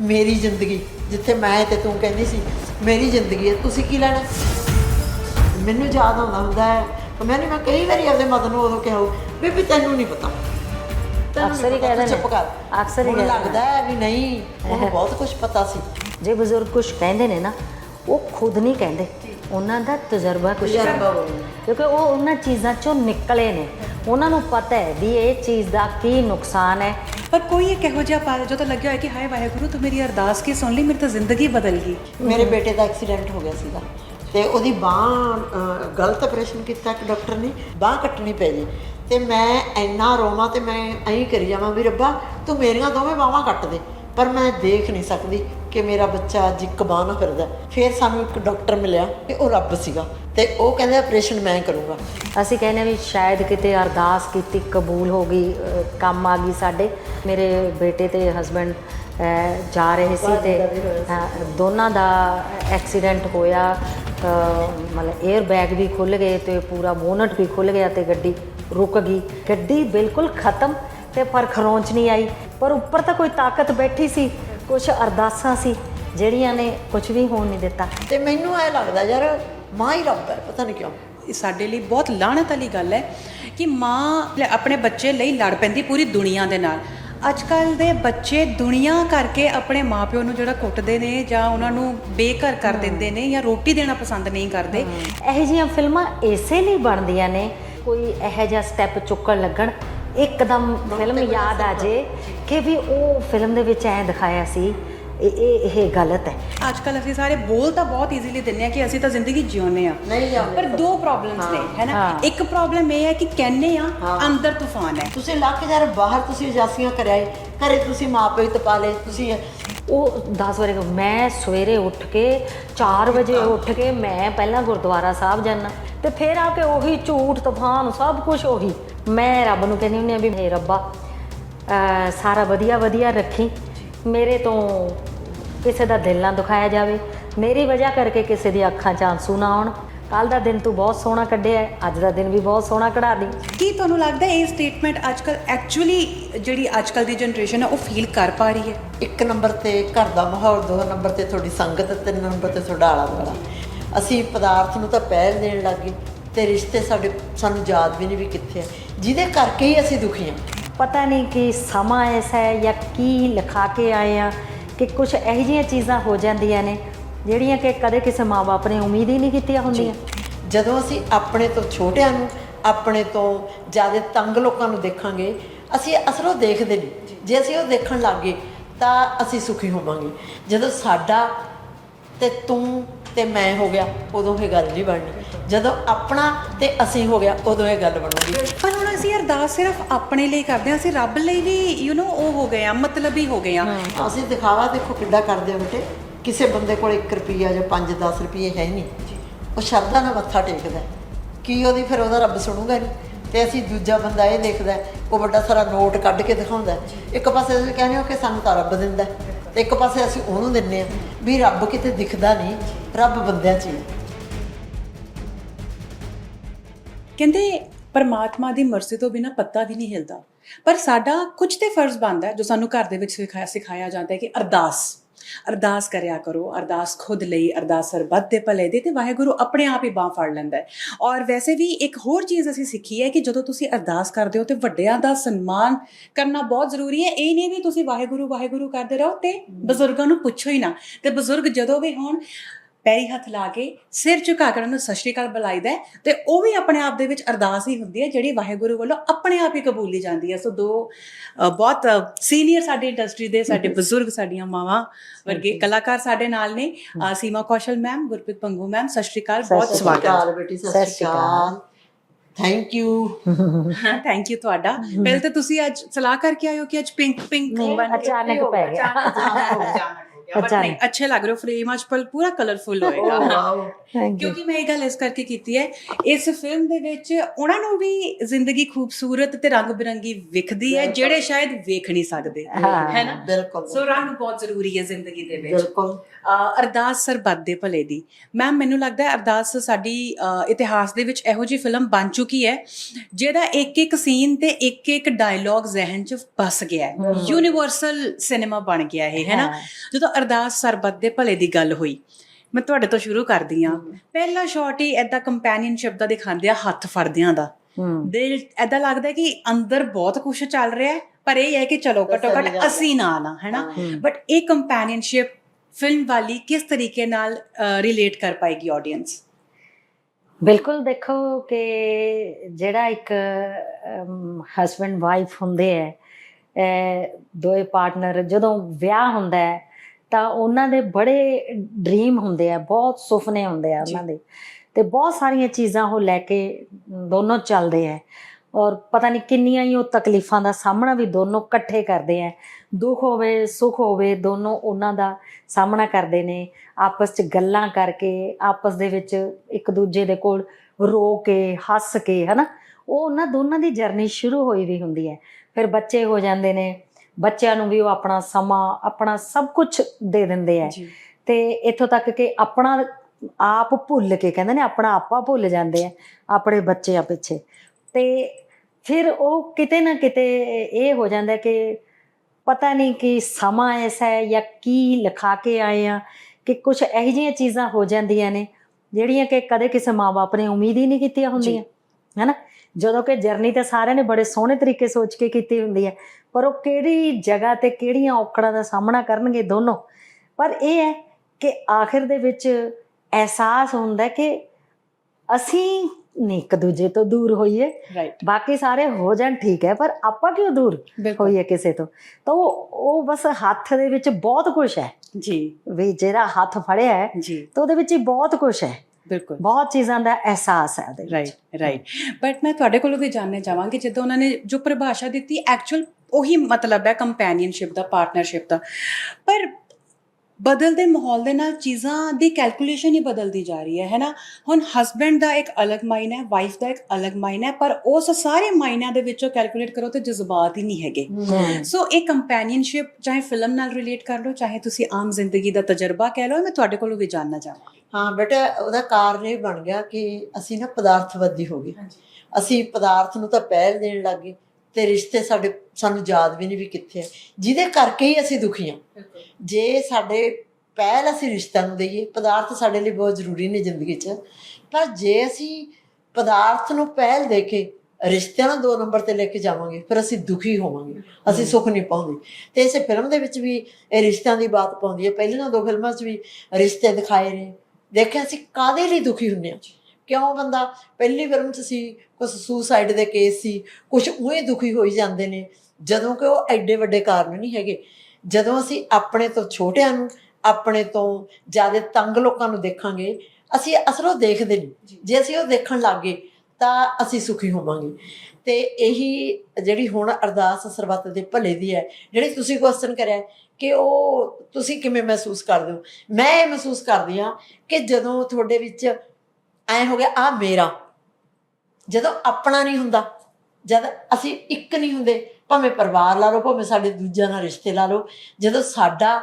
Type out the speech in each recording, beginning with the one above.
ਮੇਰੀ ਜ਼ਿੰਦਗੀ ਜਿੱਥੇ ਮੈਂ ਤੇ ਤੂੰ ਕਹਿੰਦੀ ਸੀ ਮੇਰੀ ਜ਼ਿੰਦਗੀ ਹੈ ਤੁਸੀਂ ਕੀ ਲੈਣਾ ਮੈਨੂੰ ਯਾਦ ਆਉਂਦਾ ਹੁੰਦਾ ਹੈ ਕਿ ਮੈਂ ਮੈਂ ਕਈ ਵਾਰੀ ਆਪਦੇ ਮਤ ਨੂੰ ਉਦੋਂ ਕਿਹਾ ਬੀਬੀ ਤੈਨੂੰ ਨਹੀਂ ਪਤਾ ਅਕਸਰ ਹੀ ਕਹਿੰਦੇ। ਚੁੱਪ ਕਰ ਅਕਸਰ ਹੀ। ਲੱਗਦਾ ਹੈ ਵੀ ਨਹੀਂ ਉਹਨੂੰ ਬਹੁਤ ਕੁਝ ਪਤਾ ਸੀ ਜੇ ਬਜ਼ੁਰਗ ਕੁਝ ਕਹਿੰਦੇ ਨੇ ਨਾ ਉਹ ਖੁਦ ਨਹੀਂ ਕਹਿੰਦੇ ਉਹਨਾਂ ਦਾ ਤਜਰਬਾ ਕੁਝ ਤਜਰਬਾ। ਕਿਉਂਕਿ ਉਹ ਉਹਨਾਂ ਚੀਜ਼ਾਂ ਚੋਂ ਨਿਕਲੇ ਨੇ। ਉਹਨਾਂ ਨੂੰ ਪਤਾ ਹੈ ਵੀ ਇਹ ਚੀਜ਼ ਦਾ ਕੀ ਨੁਕਸਾਨ ਹੈ। ਪਰ ਕੋਈ ਇੱਕ ਇਹੋ ਜਿਹਾ ਪਲ ਜਦੋਂ ਲੱਗਿਆ ਹੋਇਆ ਕਿ ਹਾਏ ਵਾਹਿਗੁਰੂ ਤੂੰ ਮੇਰੀ ਅਰਦਾਸ ਕੀ ਸੁਣ ਲਈ ਮੇਰੀ ਤਾਂ ਜ਼ਿੰਦਗੀ ਬਦਲ ਗਈ। ਮੇਰੇ ਬੇਟੇ ਦਾ ਐਕਸੀਡੈਂਟ ਹੋ ਗਿਆ ਸੀਗਾ। ਤੇ ਉਹਦੀ ਬਾਹ ਗਲਤ ਆਪਰੇਸ਼ਨ ਕੀਤਾ ਕਿ ਡਾਕਟਰ ਨੇ ਬਾਹ ਕੱਟਣੀ ਪੈ ਗਈ ਤੇ ਮੈਂ ਇੰਨਾ ਰੋਵਾਂ ਤੇ ਮੈਂ ਐਂ ਕਰੀ ਜਾਵਾਂ ਵੀ ਰੱਬਾ ਤੂੰ ਮੇਰੀਆਂ ਦੋਵੇਂ ਬਾਹਾਂ ਕੱਟ ਦੇ। ਪਰ ਮੈਂ ਦੇਖ ਨਹੀਂ ਸਕਦੀ ਕਿ ਮੇਰਾ ਬੱਚਾ ਅੱਜ ਇੱਕ ਬਾਂਹ ਨਾਲ ਫਿਰਦਾ ਫਿਰ ਸਾਨੂੰ ਇੱਕ ਡਾਕਟਰ ਮਿਲਿਆ ਤੇ ਉਹ ਰੱਬ ਸੀਗਾ ਤੇ ਉਹ ਕਹਿੰਦੇ ਆਪਰੇਸ਼ਨ ਮੈਂ ਕਰੂੰਗਾ। ਅਸੀਂ ਕਹਿੰਦੇ ਵੀ ਸ਼ਾਇਦ ਕਿਤੇ ਅਰਦਾਸ ਕੀਤੀ ਕਬੂਲ ਹੋ ਗਈ ਕੰਮ ਆ ਗਈ ਸਾਡੇ। ਮੇਰੇ ਬੇਟੇ ਤੇ ਹਸਬੰਡ ਜਾ ਰਹੇ ਸੀ ਤੇ ਦੋਨਾਂ ਦਾ ਐਕਸੀਡੈਂਟ ਹੋਇਆ ਮਤਲਬ 에ਅਰ ਬੈਗ ਵੀ ਖੁੱਲ ਗਏ ਤੇ ਪੂਰਾ ਬੋਨਟ ਵੀ ਖੁੱਲ ਗਿਆ ਤੇ ਗੱਡੀ ਰੁਕ ਗਈ। ਗੱਡੀ ਬਿਲਕੁਲ ਖਤਮ। ਤੇ ਪਰ ਖਰੋਂਚ ਨਹੀਂ ਆਈ। ਪਰ ਉੱਪਰ ਤਾਂ ਕੋਈ ਤਾਕਤ ਬੈਠੀ ਸੀ ਕੁਝ ਅਰਦਾਸਾਂ ਸੀ ਜਿਹੜੀਆਂ ਨੇ ਕੁਝ ਵੀ ਹੋਣ ਨਹੀਂ ਦਿੱਤਾ। ਤੇ ਮੈਨੂੰ ਐ ਲੱਗਦਾ ਯਾਰ ਮਾਂ ਹੀ ਰੱਬ ਹੈ ਪਤਾ ਨਹੀਂ ਕਿਉਂ। ਇਹ ਸਾਡੇ ਲਈ ਬਹੁਤ ਲਾਹਣਤ ਵਾਲੀ ਗੱਲ ਹੈ ਕਿ ਮਾਂ ਆਪਣੇ ਬੱਚੇ ਲਈ ਲੜ ਪੈਂਦੀ ਪੂਰੀ ਦੁਨੀਆ ਦੇ ਨਾਲ। ਅੱਜ ਕੱਲ ਦੇ ਬੱਚੇ ਦੁਨੀਆ ਕਰਕੇ ਆਪਣੇ ਮਾਪਿਓ ਨੂੰ ਜਿਹੜਾ ਕੁੱਟਦੇ ਨੇ ਜਾਂ ਉਹਨਾਂ ਨੂੰ ਬੇਘਰ ਕਰ ਦਿੰਦੇ ਨੇ ਜਾਂ ਰੋਟੀ ਦੇਣਾ ਪਸੰਦ ਨਹੀਂ ਕਰਦੇ। ਇਹੋ ਜਿਹੀਆਂ ਫਿਲਮਾਂ ਇਸੇ ਲਈ ਬਣਦੀਆਂ ਨੇ ਕੋਈ ਇਹੋ ਜਿਹਾ ਸਟੈਪ ਚੁੱਕਣ ਲੱਗਣ। ਇੱਕਦਮ ਫਿਲਮ ਯਾਦ ਆ ਜੇ ਕਿ ਵੀ ਉਹ ਫਿਲਮ ਦੇ ਵਿੱਚ ਐਂ ਦਿਖਾਇਆ ਸੀ ਇਹ ਇਹ ਇਹ ਗਲਤ ਹੈ। ਅੱਜ ਕੱਲ ਅਸੀਂ ਸਾਰੇ ਬੋਲ ਤਾਂ ਬਹੁਤ ਈਜ਼ੀਲੀ ਦਿੰਨੇ ਆ ਕਿ ਅਸੀਂ ਤਾਂ ਜ਼ਿੰਦਗੀ ਜਿਉਂਦੇ ਆ। ਨਹੀਂ ਜਿਉਂਦੇ ਪਰ ਦੋ ਪ੍ਰੋਬਲਮਸ ਨੇ ਹੈਨਾ। ਇੱਕ ਪ੍ਰੋਬਲਮ ਇਹ ਹੈ ਕਿ ਕਹਿੰਨੇ ਆ ਅੰਦਰ ਤੂਫਾਨ ਹੈ। ਤੁਸੀਂ ਲੱਖ ਹਜ਼ਾਰ ਬਾਹਰ ਤੁਸੀਂ ਉਜਾਸੀਆਂ ਕਰਾਏ ਘਰੇ ਤੁਸੀਂ ਮਾਪੇ ਤਪਾ ਲਏ ਤੁਸੀਂ ਉਹ 10 ਵਜੇ ਮੈਂ ਸਵੇਰੇ ਉੱਠ ਕੇ 4 ਵਜੇ ਉੱਠ ਕੇ ਮੈਂ ਪਹਿਲਾਂ ਗੁਰਦੁਆਰਾ ਸਾਹਿਬ ਜਾਣਾ ਤੇ ਫਿਰ ਆ ਕੇ ਉਹੀ ਝੂਠ ਤੂਫਾਨ ਸਭ ਕੁਝ ਉਹੀ। ਮੈਂ ਰੱਬ ਨੂੰ ਕਹਿੰਦੀ ਹੁੰਦੀ ਆ ਵੀ ਹੇ ਰੱਬਾ ਅਹ ਸਾਰਾ ਵਧੀਆ ਵਧੀਆ ਰੱਖੀ। ਮੇਰੇ ਤੋਂ ਕਿਸੇ ਦਾ ਦਿਲ ਨਾ ਦੁਖਾਇਆ ਜਾਵੇ। ਮੇਰੀ ਵਜ੍ਹਾ ਕਰਕੇ ਕਿਸੇ ਦੀ ਅੱਖਾਂ 'ਚ ਆਂਸੂ ਨਾ ਆਉਣ। ਕੱਲ ਦਾ ਦਿਨ ਤੂੰ ਬਹੁਤ ਸੋਹਣਾ ਕੱਢਿਆ ਹੈ, ਅੱਜ ਦਾ ਦਿਨ ਵੀ ਬਹੁਤ ਸੋਹਣਾ ਕਢਾ ਦੀ ਕੀ ਤੁਹਾਨੂੰ ਲੱਗਦਾ ਹੈ ਇਹ ਸਟੇਟਮੈਂਟ ਅੱਜਕੱਲ ਐਕਚੁਅਲੀ ਜਿਹੜੀ ਅੱਜਕੱਲ ਦੀ ਜਨਰੇਸ਼ਨ ਹੈ ਉਹ ਫੀਲ ਕਰ ਪਾ ਰਹੀ ਹੈ? ਇੱਕ ਨੰਬਰ ਤੇ ਘਰ ਦਾ ਮਾਹੌਲ ਦੋ ਨੰਬਰ ਤੇ ਤੁਹਾਡੀ ਸੰਗਤ ਤਿੰਨ ਨੰਬਰ ਤੇ ਤੁਹਾਡਾ ਆਲਾ ਦੁਆਲਾ। ਅਸੀਂ ਪਦਾਰਥ ਨੂੰ ਤਾਂ ਪਹਿਲ ਦੇਣ ਲੱਗੇ ਤੇ ਰਿਸ਼ਤੇ ਸਾਡੇ ਸਾਨੂੰ ਯਾਦ ਵੀ ਨਹੀਂ ਵੀ ਕਿੱਥੇ ਆ। ਜਿਹਦੇ ਕਰਕੇ ਹੀ ਅਸੀਂ ਦੁਖੀ ਹਾਂ। ਪਤਾ ਨਹੀਂ ਕਿ ਸਮਾਂ ਐਸਾ ਹੈ ਜਾਂ ਕੀ ਲਿਖਾ ਕੇ ਆਏ ਆ ਕਿ ਕੁਝ ਇਹੋ ਜਿਹੀਆਂ ਚੀਜ਼ਾਂ ਹੋ ਜਾਂਦੀਆਂ ਨੇ ਜਿਹੜੀਆਂ ਕਿ ਕਦੇ ਕਿਸੇ ਮਾਪੇ ਨੇ ਉਮੀਦ ਹੀ ਨਹੀਂ ਕੀਤੀਆਂ ਹੁੰਦੀਆਂ। ਜਦੋਂ ਅਸੀਂ ਆਪਣੇ ਤੋਂ ਛੋਟਿਆਂ ਨੂੰ ਆਪਣੇ ਤੋਂ ਜ਼ਿਆਦਾ ਤੰਗ ਲੋਕਾਂ ਨੂੰ ਦੇਖਾਂਗੇ ਅਸੀਂ ਅਸਲ ਦੇਖਦੇ ਨਹੀਂ। ਜੇ। ਅਸੀਂ ਉਹ ਦੇਖਣ ਲੱਗੇ ਤਾਂ ਅਸੀਂ ਸੁਖੀ ਹੋਵਾਂਗੇ। ਜਦੋਂ ਸਾਡਾ ਤੇ ਤੂੰ ਤੇ ਮੈਂ ਹੋ ਗਿਆ ਉਦੋਂ ਇਹ ਗੱਲ ਨਹੀਂ ਬਣਨੀ। ਜਦੋਂ ਆਪਣਾ ਤੇ ਅਸੀਂ ਹੋ ਗਿਆ ਉਦੋਂ ਇਹ ਗੱਲ ਬਣੂਗੀ। ਪਰ ਅਸੀਂ ਅਰਦਾਸ ਸਿਰਫ ਆਪਣੇ ਲਈ ਕਰਦੇ ਹਾਂ ਅਸੀਂ ਰੱਬ ਲਈ ਵੀ ਯੂ نو ਉਹ ਹੋ ਗਏ ਆ ਮਤਲਬੀ ਹੋ ਗਏ ਆ। ਅਸੀਂ ਦਿਖਾਵਾ ਦੇਖੋ ਕਿੱਡਾ ਕਰਦੇ ਹਾਂ ਬੇਟੇ। ਕਿਸੇ ਬੰਦੇ ਕੋਲ 1 ਰੁਪਿਆ ਜਾਂ 5-10 ਰੁਪਏ ਹੈ ਨਹੀਂ। ਉਹ ਸ਼ਰਧਾ ਨਾਲ ਮੱਥਾ ਟੇਕਦਾ ਹੈ। ਕੀ ਉਹਦੀ ਫਿਰ ਉਹਦਾ ਰੱਬ ਸੁਣੂਗਾ ਨਹੀਂ। ਤੇ ਅਸੀਂ ਦੂਜਾ ਬੰਦਾ ਇਹ ਦੇਖਦਾ ਹੈ, ਉਹ ਵੱਡਾ ਸਾਰਾ ਨੋਟ ਕੱਢ ਕੇ ਦਿਖਾਉਂਦਾ ਹੈ। ਇੱਕ ਪਾਸੇ ਅਸੀਂ ਕਹਿੰਦੇ ਹਾਂ ਕਿ ਸਾਨੂੰ ਤਾਂ ਰੱਬ ਦਿੰਦਾ ਹੈ, ਤੇ ਇੱਕ ਪਾਸੇ ਅਸੀਂ ਉਹਨੂੰ ਦਿੰਨੇ ਆ ਵੀ ਰੱਬ ਕਿਤੇ ਦਿਖਦਾ ਨਹੀਂ ਰੱਬ ਬੰਦਿਆਂ 'ਚ ਹੀ ਹੈ। ਕਹਿੰਦੇ ਪਰਮਾਤਮਾ ਦੀ ਮਰਜ਼ੀ ਤੋਂ ਬਿਨਾ ਪੱਤਾ ਵੀ ਨਹੀਂ ਹਿਲਦਾ। ਪਰ ਸਾਡਾ ਕੁਝ ਤੇ ਫਰਜ਼ ਬਣਦਾ ਜੋ ਸਾਨੂੰ ਘਰ ਦੇ ਵਿੱਚ ਸਿਖਾਇਆ ਸਿਖਾਇਆ ਜਾਂਦਾ ਹੈ ਕਿ ਅਰਦਾਸ। ਅਰਦਾਸ ਕਰਿਆ ਕਰੋ, ਅਰਦਾਸ ਖੁਦ ਲਈ, ਅਰਦਾਸ ਸਰਬੱਤ ਦੇ ਭਲੇ ਦੀ ਤੇ ਵਾਹਿਗੁਰੂ ਆਪਣੇ ਆਪ ਹੀ ਬਾਹ ਫੜ ਲੈਂਦਾ ਹੈ। ਔਰ ਵੈਸੇ ਵੀ ਇੱਕ ਹੋਰ ਚੀਜ਼ ਅਸੀਂ ਸਿੱਖੀ ਹੈ ਕਿ ਜਦੋਂ ਤੁਸੀਂ ਅਰਦਾਸ ਕਰਦੇ ਹੋ ਤੇ ਵੱਡਿਆਂ ਦਾ ਸਨਮਾਨ ਕਰਨਾ ਬਹੁਤ ਜ਼ਰੂਰੀ ਹੈ। ਇਹ ਨਹੀਂ ਵੀ ਤੁਸੀਂ ਵਾਹਿਗੁਰੂ ਵਾਹਿਗੁਰੂ ਕਰਦੇ ਰਹੋ ਤੇ ਬਜ਼ੁਰਗਾਂ ਨੂੰ ਪੁੱਛੋ ਹੀ ਨਾ। ਤੇ ਬਜ਼ੁਰਗ ਜਦੋਂ ਵੀ ਹੋਣ ਪੈਰੀ ਹੱਥ ਲਾ ਕੇ ਸਿਰ ਝੁਕਾ ਕੇ ਉਹਨਾਂ ਸਤਿ ਸ਼੍ਰੀ ਅਕਾਲ ਬੁਲਾਈਦਾ ਤੇ ਉਹ ਵੀ ਆਪਣੇ ਆਪ ਦੇ ਵਿੱਚ ਅਰਦਾਸ ਹੀ ਹੁੰਦੀ ਹੈ ਜਿਹੜੀ ਵਾਹਿਗੁਰੂ ਵੱਲੋਂ ਆਪਣੇ ਆਪ ਹੀ ਕਬੂਲੀ ਜਾਂਦੀ ਹੈ। ਸੋ ਦੋ ਬਹੁਤ ਸੀਨੀਅਰ ਸਾਡੇ ਇੰਡਸਟਰੀ ਦੇ ਸਾਡੇ ਬਜ਼ੁਰਗ ਸਾਡੀਆਂ ਮਾਵਾਂ ਵਰਗੇ ਕਲਾਕਾਰ ਸਾਡੇ ਨਾਲ ਨੇ। ਸੀਮਾ ਕੌਸ਼ਲ ਮੈਮ ਗੁਰਪ੍ਰੀਤ ਪੰਗੂ ਮੈਮ ਸਤਿ ਸ਼੍ਰੀ ਅਕਾਲ ਬਹੁਤ ਸਵਾਗਤ। ਬੇਟੀ ਸਤਿ ਸ਼੍ਰੀ ਅਕਾਲ। ਥੈਂਕ ਯੂ ਥੈਂਕ ਯੂ ਤੁਹਾਡਾ। ਪਹਿਲੇ ਤਾਂ ਤੁਸੀਂ ਅੱਜ ਸਲਾਹ ਕਰਕੇ ਆਇਓ ਕਿ ਅੱਜ ਪਿੰਕ ਪਿੰਕ ਨਹੀਂ, ਅਚਾਨਕ ਪੈ ਗਿਆ। But ਅੱਛਾ। ਨਹੀਂ, ਅੱਛੇ ਲੱਗ ਰਹੇ ਹੋ ਫਰੇਮ ਅੱਜ ਪਰ ਪੂਰਾ ਕਲਰਫੁਲ ਹੋਏਗਾ। ਥੈਂਕ ਯੂ ਕਿਉਂਕਿ ਮੈਂ ਇਹ ਗੱਲ ਇਸ ਕਰਕੇ ਕੀਤੀ ਹੈ ਇਸ ਫਿਲਮ ਦੇ ਵਿੱਚ ਉਹਨਾਂ ਨੂੰ ਵੀ ਜ਼ਿੰਦਗੀ ਖੂਬਸੂਰਤ ਤੇ ਰੰਗ ਬਿਰੰਗੀ ਵਿਖਦੀ ਹੈ ਜਿਹੜੇ ਸ਼ਾਇਦ ਵੇਖ ਨਹੀਂ ਸਕਦੇ। ਹਾਂ। ਨਾ? ਬਿਲਕੁਲ। ਸੋ ਰੰਗ ਬਹੁਤ ਜ਼ਰੂਰੀ ਹੈ ਜ਼ਿੰਦਗੀ ਦੇ ਵਿੱਚ। ਬਿਲਕੁਲ। ਅਰਦਾਸ ਸਰਬੱਤ ਦੇ ਭਲੇ ਦੀ। ਮੈਮ ਮੈਨੂੰ ਲੱਗਦਾ ਹੈ ਅਰਦਾਸ ਸਾਡੀ ਇਤਿਹਾਸ ਦੇ ਵਿੱਚ ਇਹੋ ਜਿਹੀ ਫਿਲਮ ਬਣ ਚੁੱਕੀ ਹੈ ਜਿਹਦਾ ਇੱਕ ਇੱਕ ਸੀਨ ਤੇ ਇੱਕ ਇੱਕ ਡਾਇਲੌਗ ਜ਼ਿਹਨ 'ਚ ਬਸ ਗਿਆ ਹੈ। ਯੂਨੀਵਰਸਲ ਸਿਨੇਮਾ ਬਣ ਗਿਆ ਇਹ ਹੈ ਨਾ? ਹਾਂ। ਜਦੋਂ ਅਰਦਾਸ ਸਰਬੱਤ ਦੇ ਭਲੇ ਦੀ ਗੱਲ ਹੋਈ ਮੈਂ ਤੁਹਾਡੇ ਤੋਂ ਸ਼ੁਰੂ ਕਰਦੀ ਆ ਪਹਿਲਾ ਸ਼ਾਟ ਹੀ ਐਦਾਂ ਕੰਪੈਨੀਅਨਸ਼ਿਪ ਦਾ ਦਿਖਾਉਂਦੇ ਆ ਹੱਥ ਫੜਦਿਆਂ ਦਾ। ਦਿਲ ਐਦਾਂ ਲੱਗਦਾ ਕਿ ਅੰਦਰ ਬਹੁਤ ਕੁਝ ਚੱਲ ਰਿਹਾ ਹੈ ਪਰ ਇਹ ਹੈ ਕਿ ਚਲੋ ਘਟੋ ਘਟ ਅਸੀਂ ਨਾ ਨਾ ਹੈਨਾ। ਬਟ ਇਹ ਕੰਪੈਨੀਅਨਸ਼ਿਪ ਫਿਲਮ ਵਾਲੀ ਕਿਸ ਤਰੀਕੇ ਨਾਲ ਰਿਲੇਟ ਕਰ ਪਾਏਗੀ ਆਡੀਅנס ਬਿਲਕੁਲ ਦੇਖੋ ਕਿ ਜਿਹੜਾ ਇੱਕ ਹਸਬੰਡ ਵਾਈਫ ਹੁੰਦੇ ਅਹ, ਦੋਏ ਪਾਰਟਨਰ ਜਦੋਂ ਵਿਆਹ ਹੁੰਦਾ ਹੈ ਤਾਂ ਉਹਨਾਂ ਦੇ ਬੜੇ ਡ੍ਰੀਮ ਹੁੰਦੇ ਆ ਬਹੁਤ ਸੁਪਨੇ ਹੁੰਦੇ ਆ ਉਹਨਾਂ ਦੇ। ਤੇ ਬਹੁਤ ਸਾਰੀਆਂ ਚੀਜ਼ਾਂ ਉਹ ਲੈ ਕੇ ਦੋਨੋਂ ਚੱਲਦੇ ਆ ਔਰ ਪਤਾ ਨਹੀਂ ਕਿੰਨੀਆਂ ਹੀ ਉਹ ਤਕਲੀਫਾਂ ਦਾ ਸਾਹਮਣਾ ਵੀ ਦੋਨੋਂ ਇਕੱਠੇ ਕਰਦੇ ਆ ਦੁੱਖ ਹੋਵੇ ਸੁੱਖ ਹੋਵੇ ਦੋਨੋਂ ਉਹਨਾਂ ਦਾ ਸਾਹਮਣਾ ਕਰਦੇ ਨੇ। ਆਪਸ 'ਚ ਗੱਲਾਂ ਕਰਕੇ ਆਪਸ ਦੇ ਵਿੱਚ ਇੱਕ ਦੂਜੇ ਦੇ ਕੋਲ ਰੋ ਕੇ ਹੱਸ ਕੇ ਹਨਾ? ਉਹ ਉਹਨਾਂ ਦੋਨਾਂ ਦੀ ਜਰਨੀ ਸ਼ੁਰੂ ਹੋਈ ਵੀ ਹੁੰਦੀ ਹੈ ਫਿਰ ਬੱਚੇ ਹੋ ਜਾਂਦੇ ਨੇ। ਬੱਚਿਆਂ ਨੂੰ ਵੀ ਉਹ ਆਪਣਾ ਸਮਾਂ ਆਪਣਾ ਸਭ ਕੁਝ ਦੇ ਦਿੰਦੇ ਆ ਤੇ ਇੱਥੋਂ ਤੱਕ ਕਿ ਆਪਣਾ ਆਪ ਭੁੱਲ ਕੇ ਕਹਿੰਦੇ ਨੇ ਆਪਣਾ ਆਪਾ ਭੁੱਲ ਜਾਂਦੇ ਆ ਆਪਣੇ ਬੱਚਿਆਂ ਪਿੱਛੇ। ਤੇ ਫਿਰ ਉਹ ਕਿਤੇ ਨਾ ਕਿਤੇ ਇਹ ਹੋ ਜਾਂਦਾ ਕਿ ਪਤਾ ਨਹੀਂ ਕਿ ਸਮਾਂ ਐਸਾ ਹੈ ਜਾਂ ਕੀ ਲਿਖਾ ਕੇ ਆਏ ਆ ਕਿ ਕੁਝ ਇਹੋ ਜਿਹੀਆਂ ਚੀਜ਼ਾਂ ਹੋ ਜਾਂਦੀਆਂ ਨੇ ਜਿਹੜੀਆਂ ਕਿ ਕਦੇ ਕਿਸੇ ਮਾਪੇ ਨੇ ਉਮੀਦ ਹੀ ਨਹੀਂ ਕੀਤੀਆਂ ਹੁੰਦੀਆਂ ਹੈਨਾ? ਜਦੋਂ ਕਿ ਜਰਨੀ ਤਾਂ ਸਾਰਿਆਂ ਨੇ ਬੜੇ ਸੋਹਣੇ ਤਰੀਕੇ ਸੋਚ ਕੇ ਕੀਤੀ ਹੁੰਦੀ ਹੈ ਪਰ ਉਹ ਕਿਹੜੀ ਜਗ੍ਹਾ ਤੇ ਕਿਹੜੀਆਂ ਔਕੜਾਂ ਦਾ ਸਾਹਮਣਾ ਕਰਨਗੇ ਦੋਨੋਂ? ਪਰ ਇਹ ਹੈ ਕਿ ਆਖਿਰ ਦੇ ਵਿੱਚ ਅਹਿਸਾਸ ਹੁੰਦਾ ਹੈ ਕਿ ਅਸੀਂ ਨਹੀਂ ਇੱਕ ਦੂਜੇ ਤੋਂ ਦੂਰ ਹੋਈਏ। ਬਾਕੀ ਸਾਰੇ ਹੋ ਜਾਣ ਠੀਕ ਹੈ ਪਰ ਆਪਾਂ ਕਿਉਂ ਦੂਰ ਹੋਈਏ ਕਿਸੇ ਤੋਂ? ਤਾਂ ਉਹ ਉਹ ਬਸ ਹੱਥ ਦੇ ਵਿੱਚ ਬਹੁਤ ਕੁਝ ਹੈ। ਜੀ। ਵੀ ਜਿਹੜਾ ਹੱਥ ਫੜਿਆ ਹੈ ਜੀ। ਤਾਂ ਉਹਦੇ ਵਿੱਚ ਹੀ ਬਹੁਤ ਕੁਝ ਹੈ। ਬਿਲਕੁਲ। ਬਹੁਤ ਚੀਜ਼ਾਂ ਦਾ ਅਹਿਸਾਸ ਹੈ ਉਹਦੇ ਰਾਈਟ ਰਾਈਟ ਬਟ ਮੈਂ ਤੁਹਾਡੇ ਕੋਲੋਂ ਵੀ ਜਾਣਨਾ ਚਾਹਾਂਗੀ ਜਦੋਂ ਉਹਨਾਂ ਨੇ ਜੋ ਪਰਿਭਾਸ਼ਾ ਦਿੱਤੀ ਐਕਚੁਅਲ ਉਹੀ ਮਤਲਬ ਹੈ ਕੰਪੈਨੀਅਨਸ਼ਿਪ ਦਾ ਪਾਰਟਨਰਸ਼ਿਪ ਦਾ। ਪਰ ਬਦਲਦੇ ਮਾਹੌਲ ਦੇ ਨਾਲ ਚੀਜ਼ਾਂ ਦੀ ਕੈਲਕੂਲੇਸ਼ਨ ਹੀ ਬਦਲਦੀ ਜਾ ਰਹੀ ਹੈ ਹੈ ਨਾ? ਹੁਣ ਹਸਬੈਂਡ ਦਾ ਇੱਕ ਅਲੱਗ ਮਾਇਨਾ ਹੈ ਵਾਈਫ ਦਾ ਇੱਕ ਅਲੱਗ ਮਾਇਨਾ ਹੈ ਪਰ ਉਸ ਸਾਰੇ ਮਾਇਨਿਆਂ ਦੇ ਵਿੱਚੋਂ ਕੈਲਕੂਲੇਟ ਕਰੋ ਤੇ ਜਜ਼ਬਾਤ ਹੀ ਨਹੀਂ ਹੈਗੇ। ਸੋ ਇਹ ਕੰਪੈਨੀਅਨਸ਼ਿਪ ਚਾਹੇ ਫਿਲਮ ਨਾਲ ਰਿਲੇਟ ਕਰ ਲਓ ਚਾਹੇ ਤੁਸੀਂ ਆਮ ਜ਼ਿੰਦਗੀ ਦਾ ਤਜਰਬਾ ਕਹਿ ਲਓ ਮੈਂ ਤੁਹਾਡੇ ਕੋਲੋਂ ਵੀ ਜਾਣਨਾ ਚਾਹਾਂਗੀ। ਹਾਂ ਬੇਟਾ ਉਹਦਾ ਕਾਰਨ ਇਹ ਬਣ ਗਿਆ ਕਿ ਅਸੀਂ ਨਾ ਪਦਾਰਥਵਾਦੀ ਹੋ ਗਏ। ਅਸੀਂ ਪਦਾਰਥ ਨੂੰ ਤਾਂ ਪਹਿਲ ਦੇਣ ਲੱਗ ਗਏ। ਤੇ ਰਿਸ਼ਤੇ ਸਾਡੇ ਸਾਨੂੰ ਯਾਦ ਵੀ ਨਹੀਂ ਵੀ ਕਿੱਥੇ ਆ। ਜਿਹਦੇ ਕਰਕੇ ਹੀ ਅਸੀਂ ਦੁਖੀ ਹਾਂ। ਜੇ ਸਾਡੇ ਪਹਿਲ ਅਸੀਂ ਰਿਸ਼ਤਾ ਨੂੰ ਦਈਏ ਪਦਾਰਥ ਸਾਡੇ ਲਈ ਬਹੁਤ ਜ਼ਰੂਰੀ ਨੇ ਜ਼ਿੰਦਗੀ 'ਚ। ਪਰ ਜੇ ਅਸੀਂ ਪਦਾਰਥ ਨੂੰ ਪਹਿਲ ਦੇ ਕੇ ਰਿਸ਼ਤਿਆਂ ਨੂੰ ਦੋ ਨੰਬਰ ਤੇ ਲੈ ਕੇ ਜਾਵਾਂਗੇ ਫਿਰ ਅਸੀਂ ਦੁਖੀ ਹੋਵਾਂਗੇ। ਅਸੀਂ ਸੁੱਖ ਨਹੀਂ ਪਾਉਂਦੇ। ਤੇ ਇਸੇ ਫਿਲਮ ਦੇ ਵਿੱਚ ਵੀ ਇਹ ਰਿਸ਼ਤਿਆਂ ਦੀ ਬਾਤ ਪਾਉਂਦੀ ਹੈ। ਪਹਿਲੀਆਂ ਦੋ ਫਿਲਮਾਂ 'ਚ ਵੀ ਰਿਸ਼ਤੇ ਦਿਖਾਏ ਨੇ। ਦੇਖਿਆ ਅਸੀਂ ਕਾਦੇ ਲਈ ਦੁਖੀ ਹੁੰਨੇ ਆ? ਕਿਉਂ ਬੰਦਾ? ਪਹਿਲੀ ਫਿਲਮ 'ਚ ਸੀ ਕੁਝ ਸੁਸਾਈਡ ਦੇ ਕੇਸ ਸੀ ਕੁਝ ਉਹੀ ਦੁਖੀ ਹੋਈ ਜਾਂਦੇ ਨੇ। ਜਦੋਂ ਕਿ ਉਹ ਐਡੇ ਵੱਡੇ ਕਾਰਨ ਨਹੀਂ ਹੈਗੇ। ਜਦੋਂ ਅਸੀਂ ਆਪਣੇ ਤੋਂ ਛੋਟਿਆਂ ਨੂੰ ਆਪਣੇ ਤੋਂ ਜ਼ਿਆਦਾ ਤੰਗ ਲੋਕਾਂ ਨੂੰ ਦੇਖਾਂਗੇ ਅਸੀਂ ਅਸਲ ਉਹ ਦੇਖਦੇ ਨਹੀਂ। ਜੇ। ਅਸੀਂ ਉਹ ਦੇਖਣ ਲੱਗੇ ਤਾਂ ਅਸੀਂ ਸੁਖੀ ਹੋਵਾਂਗੇ। ਤੇ ਇਹੀ ਜਿਹੜੀ ਹੁਣ ਅਰਦਾਸ ਸਰਬੱਤ ਦੇ ਭਲੇ ਦੀ ਹੈ ਜਿਹੜੀ ਤੁਸੀਂ ਕੁਐਸਚਨ ਕਰਿਆ ਕਿ ਉਹ ਤੁਸੀਂ ਕਿਵੇਂ ਮਹਿਸੂਸ ਕਰਦੇ ਹੋ? ਮੈਂ ਇਹ ਮਹਿਸੂਸ ਕਰਦੀ ਹਾਂ ਕਿ ਜਦੋਂ ਤੁਹਾਡੇ ਵਿੱਚ ਐ ਹੋ ਗਿਆ ਆ ਮੇਰਾ। ਜਦੋਂ ਆਪਣਾ ਨਹੀਂ ਹੁੰਦਾ ਜਦ ਅਸੀਂ ਇੱਕ ਨਹੀਂ ਹੁੰਦੇ ਭਾਵੇਂ ਪਰਿਵਾਰ ਲਾ ਲਓ ਭਾਵੇਂ ਸਾਡੇ ਦੂਜਿਆਂ ਨਾਲ ਰਿਸ਼ਤੇ ਲਾ ਲਓ ਜਦੋਂ ਸਾਡਾ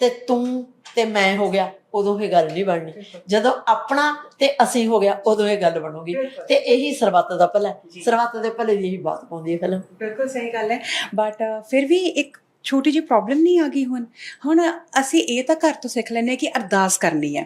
ਤੇ ਤੂੰ ਤੇ ਮੈਂ ਹੋ ਗਿਆ ਉਦੋਂ ਇਹ ਗੱਲ ਨਹੀਂ ਬਣਨੀ। ਜਦੋਂ ਆਪਣਾ ਤੇ ਅਸੀਂ ਹੋ ਗਿਆ ਉਦੋਂ ਇਹ ਗੱਲ ਬਣੂਗੀ। ਤੇ ਇਹੀ ਸਰਬੱਤ ਦਾ ਭਲਾ। ਸਰਬੱਤ ਦੇ ਭਲੇ ਦੀ ਇਹੀ ਬਾਤ ਪਾਉਂਦੀ ਹੈ ਫਿਲਮ। ਬਿਲਕੁਲ ਸਹੀ ਗੱਲ ਹੈ। ਬਟ ਫਿਰ ਵੀ ਇੱਕ ਛੋਟੀ ਜਿਹੀ ਪ੍ਰੋਬਲਮ ਨਹੀਂ ਆ ਗਈ ਹੁਣ। ਹੁਣ ਅਸੀਂ ਇਹ ਤਾਂ ਘਰ ਤੋਂ ਸਿੱਖ ਹਾਂ ਕਿ ਅਰਦਾਸ ਕਰਨੀ ਹੈ।